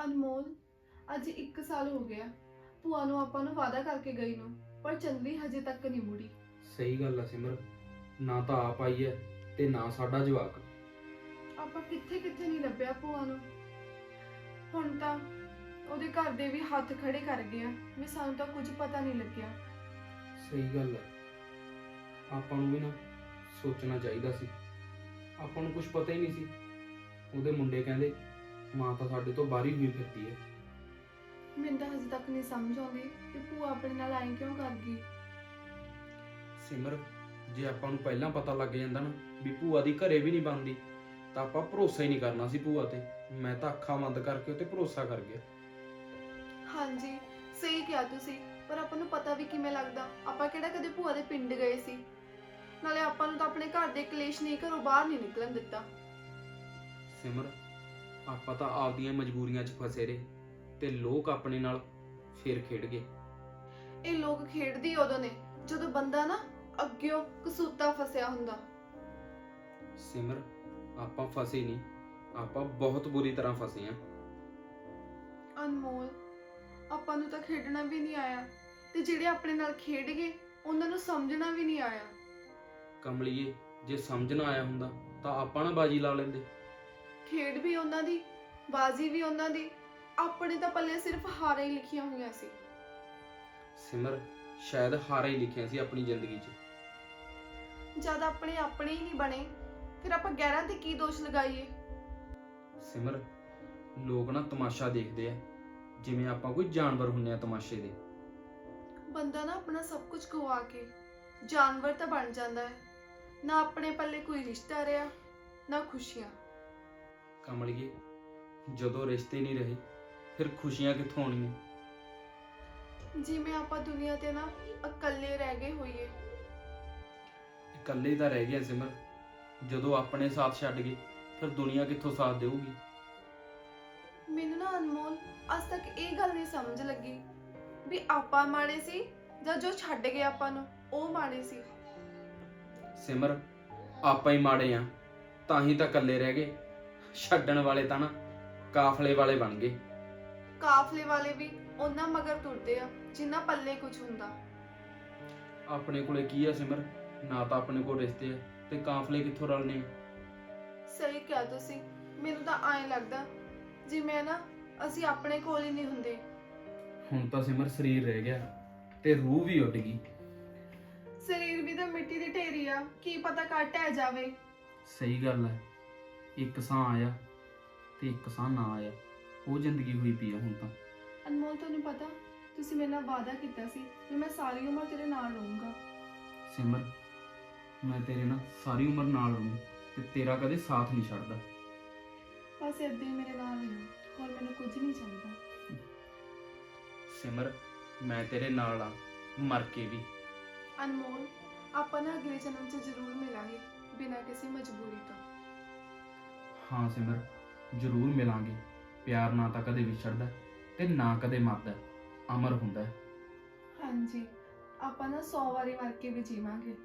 ਅਨਮੋਲ ਅੱਜ 1 ਸਾਲ ਹੋ ਗਿਆ। ਭੂਆ ਨੂੰ ਆਪਾਂ ਨੂੰ ਵਾਅਦਾ ਕਰਕੇ ਗਈ ਨੂੰ ਪਰ ਚੰਦਰੀ ਹਜੇ ਤੱਕ ਨਹੀਂ ਮੁੜੀ। ਸਹੀ ਗੱਲ ਆ ਸਿਮਰ ਨਾ ਤਾਂ ਆਪ ਆਈ ਹੈ ਤੇ ਨਾ ਸਾਡਾ ਜਵਾਕ। ਆਪਾਂ ਕਿੱਥੇ ਕਿੱਥੇ ਨਹੀਂ ਲੱਭਿਆ ਭੂਆ ਨੂੰ। ਹੁਣ ਤਾਂ ਉਹਦੇ ਘਰ ਦੇ ਵੀ ਹੱਥ ਖੜੇ ਕਰ ਗਏ ਆ ਵੀ ਸਾਨੂੰ ਤਾਂ ਕੁਝ ਪਤਾ ਨਹੀਂ ਲੱਗਿਆ। ਸਹੀ ਗੱਲ ਹੈ ਆਪਾਂ ਨੂੰ ਵੀ ਨਾ ਸੋਚਣਾ ਚਾਹੀਦਾ ਸੀ। ਆਪਾਂ ਨੂੰ ਕੁਝ ਪਤਾ ਹੀ ਨਹੀਂ ਸੀ। ਉਹਦੇ ਮੁੰਡੇ ਕਹਿੰਦੇ ਮਾਂ ਤਾਂ ਸਾਡੇ ਤੋਂ ਬਾਹਰੀ ਹੋਈ ਫਿਰਦੀ ਹੈ। ਮੈਨੂੰ ਤਾਂ ਹਜੇ ਤੱਕ ਨਹੀਂ ਸਮਝ ਆਉਂਦੀ ਕਿ ਭੂਆ ਆਪਣੇ ਨਾਲ ਐਂ ਕਿਉਂ ਕਰ ਗਈ। ਸਿਮਰ ਜੇ ਆਪਾਂ ਨੂੰ ਪਹਿਲਾਂ ਪਤਾ ਲੱਗ ਜਾਂਦਾ ਨਾ ਵੀ ਭੂਆ ਦੀ ਘਰੇ ਵੀ ਨਹੀਂ ਬਣਦੀ ਤਾਂ ਆਪਾਂ ਭਰੋਸਾ ਹੀ ਨਹੀਂ ਕਰਨਾ ਸੀ ਭੂਆ ਤੇ। ਮੈਂ ਤਾਂ ਅੱਖਾਂ ਬੰਦ ਕਰਕੇ ਉਹ ਤੇ ਭਰੋਸਾ ਕਰ ਗਿਆ। ਹਾਂਜੀ ਸਹੀ ਕਿਹਾ ਤੁਸੀਂ ਪਰ ਆਪਾਂ ਨੂੰ ਪਤਾ ਵੀ ਕਿਵੇਂ ਲੱਗਦਾ ਆਪਾਂ ਕਿਹੜਾ ਕਦੇ ਭੂਆ ਦੇ ਪਿੰਡ ਗਏ ਸੀ। ਨਾਲੇ ਆਪਾਂ ਨੂੰ ਤਾਂ ਆਪਣੇ ਘਰ ਦੇ ਕਲੇਸ਼ ਨਹੀਂ ਘਰੋਂ ਬਾਹਰ ਨਹੀਂ ਨਿਕਲਣ ਦਿੱਤਾ। ਸਿਮਰ ਆਪਾਂ ਤਾਂ ਆਪਦੀਆਂ ਮਜਬੂਰੀਆਂ 'ਚ ਫਸੇ ਰਹੇ ਤੇ ਲੋਕ ਆਪਣੇ ਨਾਲ ਫੇਰ ਖੇਡ ਗਏ। ਇਹ ਲੋਕ ਖੇਡਦੇ ਉਦੋਂ ਨੇ ਜਦੋਂ ਬੰਦਾ ਨਾ ਅੱਗਿਓਂ ਕਸੂਤਾ ਫਸਿਆ ਹੁੰਦਾ। ਸਿਮਰ ਆਪਾਂ ਫਸੇ ਨਹੀਂ ਆਪਾਂ ਬਹੁਤ ਬੁਰੀ ਤਰ੍ਹਾਂ ਫਸੇ ਆ ਅਨਮੋਲ ਆਪਾਂ ਨੂੰ ਤਾਂ ਖੇਡਣਾ ਵੀ ਨਹੀਂ ਆਇਆ ਤੇ ਜਿਹੜੇ ਆਪਣੇ ਨਾਲ ਖੇਡ ਗਏ ਉਹਨਾਂ ਨੂੰ ਸਮਝਣਾ ਵੀ ਨਹੀਂ ਆਇਆ। ਕਮਲੀਏ ਜੇ ਸਮਝਣਾ ਆਇਆ ਹੁੰਦਾ ਤਾਂ ਆਪਾਂ ਨਾ ਬਾਜੀ ਲਾ ਲੈਂਦੇ। ਖੇਡ ਵੀ ਉਹਨਾਂ ਦੀ ਬਾਜ਼ੀ ਵੀ ਉਹਨਾਂ ਦੀ ਆਪਣੇ ਤਾਂ ਪੱਲੇ ਸਿਰਫ ਹਾਰਾਂ ਹੀ ਲਿਖੀਆਂ ਹੋਈਆਂ ਸੀ। ਸਿਮਰ ਸ਼ਾਇਦ ਹਾਰਾ ਹੀ ਲਿਖਿਆ ਸੀ ਆਪਣੀ ਜ਼ਿੰਦਗੀ 'ਚ। ਜਦ ਆਪਣੇ ਆਪਣੇ ਹੀ ਨਹੀਂ ਬਣੇ ਫਿਰ ਆਪਾਂ ਗੈਰਾਂ ਤੇ ਕੀ ਦੋਸ਼ ਲਗਾਈਏ? ਸਿਮਰ ਲੋਕ ਨਾ ਤਮਾਸ਼ਾ ਦੇਖਦੇ ਆ ਜਿਵੇਂ ਆਪਾਂ ਕੋਈ ਜਾਨਵਰ ਹੁੰਨੇ ਆ ਤਮਾਸ਼ੇ ਦੇ। ਬੰਦਾ ਨਾ ਆਪਣਾ ਸਭ ਕੁਝ ਗਵਾ ਕੇ ਜਾਨਵਰ ਤਾਂ ਬਣ ਜਾਂਦਾ ਹੈ। ਨਾ ਆਪਣੇ ਪੱਲੇ ਕੋਈ ਰਿਸ਼ਤਾ ਰਿਹਾ ਨਾ ਖੁਸ਼ੀਆਂ। ਕਮਲੀਏ ਜਦੋਂ ਰਿਸ਼ਤੇ ਨਹੀਂ ਰਹੇ ਫਿਰ ਖੁਸ਼ੀਆਂ ਕਿੱਥੋਂ ਆਉਣੀਆਂ ਜਿਵੇਂ ਆਪਾਂ ਦੁਨੀਆ ਤੇ ਨਾ ਇਕੱਲੇ ਰਹਿ ਗਏ ਹੋਈਏ। ਇਕੱਲੇ ਤਾਂ ਰਹਿ ਗਏ ਆ ਸਿਮਰ। ਜਦੋਂ ਆਪਣੇ ਸਾਥ ਛੱਡ ਗਏ ਫਿਰ ਦੁਨੀਆ ਕਿੱਥੋਂ ਸਾਥ ਦੇਊਗੀ? ਮੈਨੂੰ ਨਾ ਅਨਮੋਲ ਅੱਜ ਤੱਕ ਇਹ ਗੱਲ ਨਹੀਂ ਸਮਝ ਲੱਗੀ ਵੀ ਆਪਾਂ ਮਾੜੇ ਸੀ ਜਾਂ ਜੋ ਛੱਡ ਗਏ ਆਪਾਂ ਨੂੰ ਉਹ ਮਾੜੇ ਸੀ। ਸਿਮਰ ਆਪਾਂ ਹੀ ਮਾੜੇ ਆ ਤਾਂ ਹੀ ਤਾਂ ਇਕੱਲੇ ਰਹਿ ਗਏ। ਛੱਡਣ ਵਾਲੇ ਤਾਂ ਨਾ ਕਾਫਲੇ ਵਾਲੇ ਬਣ ਗਏ। ਕਾਫਲੇ ਵਾਲੇ ਵੀ ਉਹਨਾਂ ਮਗਰ ਤੁਰਦੇ ਆ ਜਿੰਨਾ ਪੱਲੇ ਕੁਝ ਹੁੰਦਾ। ਆਪਣੇ ਕੋਲੇ ਕੀ ਆ ਸਿਮਰ? ਨਾ ਤਾਂ ਆਪਣੇ ਕੋਲ ਰਿਸ਼ਤੇ ਆ ਤੇ ਕਾਫਲੇ ਕਿੱਥੋਂ ਰਲਨੇ ਆ? ਸਹੀ ਕਿਹਾ ਤੁਸੀਂ ਮੈਨੂੰ ਤਾਂ ਐਂ ਲੱਗਦਾ ਜਿਵੇਂ ਨਾ ਅਸੀਂ ਆਪਣੇ ਕੋਲ ਹੀ ਨਹੀਂ ਹੁੰਦੇ। ਹੁਣ ਤਾਂ ਸਿਮਰ ਸਰੀਰ ਰਹਿ ਗਿਆ ਤੇ ਰੂਹ ਵੀ ਉੱਡ ਗਈ। ਸਰੀਰ ਵੀ ਤਾਂ ਮਿੱਟੀ ਦੀ ਢੇਰੀ ਆ ਕੀ ਪਤਾ ਕੱਟ ਆ ਜਾਵੇ। ਸਹੀ ਗੱਲ ਹੈ ਇੱਕ ਸਾਹ ਆਇਆ ਤੇ ਇੱਕ ਸਾਹ ਨਾ ਆਇਆ। ਉਹ ਜ਼ਿੰਦਗੀ ਹੋਈ ਪਈ ਆ ਹੁਣ ਤਾਂ। ਅਨਮੋਲ ਤੁਹਾਨੂੰ ਪਤਾ ਤੁਸੀਂ ਮੇਰੇ ਨਾਲ ਵਾਅਦਾ ਕੀਤਾ ਸੀ ਕਿ ਮੈਂ ਸਾਰੀ ਉਮਰ ਤੇਰੇ ਨਾਲ ਰਹੂੰਗਾ। ਸਿਮਰ ਮੈਂ ਤੇਰੇ ਨਾਲ ਸਾਰੀ ਉਮਰ ਨਾਲ ਰਹੂੰ ਤੇ ਤੇਰਾ ਕਦੇ ਸਾਥ ਨਹੀਂ ਛੱਡਦਾ। ਬਸ ਏਦਾਂ ਹੀ ਮੇਰੇ ਨਾਲ ਰਹੋ। ਹੋਰ ਮੈਨੂੰ ਕੁਝ ਨਹੀਂ ਚਾਹੀਦਾ। ਸਿਮਰ ਮੈਂ ਤੇਰੇ ਨਾਲ ਆ। ਮਰ ਕੇ ਵੀ। ਅਨਮੋਲ ਆਪਾਂ ਨਾ ਅਗਲੇ ਜਨਮ 'ਚ ਜ਼ਰੂਰ ਮਿਲਾਂਗੇ ਬਿਨਾਂ ਕਿਸੇ ਮਜਬੂਰੀ ਤੋਂ। ਹਾਂ ਸਿਮਰ, ਜ਼ਰੂਰ ਮਿਲਾਂਗੇ। ਪਿਆਰ ਨਾ ਤਾਂ ਕਦੇ ਵਿਛੜਦਾ ਤੇ ਨਾ ਕਦੇ ਮਰਦਾ, ਅਮਰ ਹੁੰਦਾ। ਹਾਂਜੀ, ਆਪਾਂ ਨਾ 100 ਵਾਰੀ ਮਰ ਕੇ ਵੀ ਜੀਵਾਂਗੇ।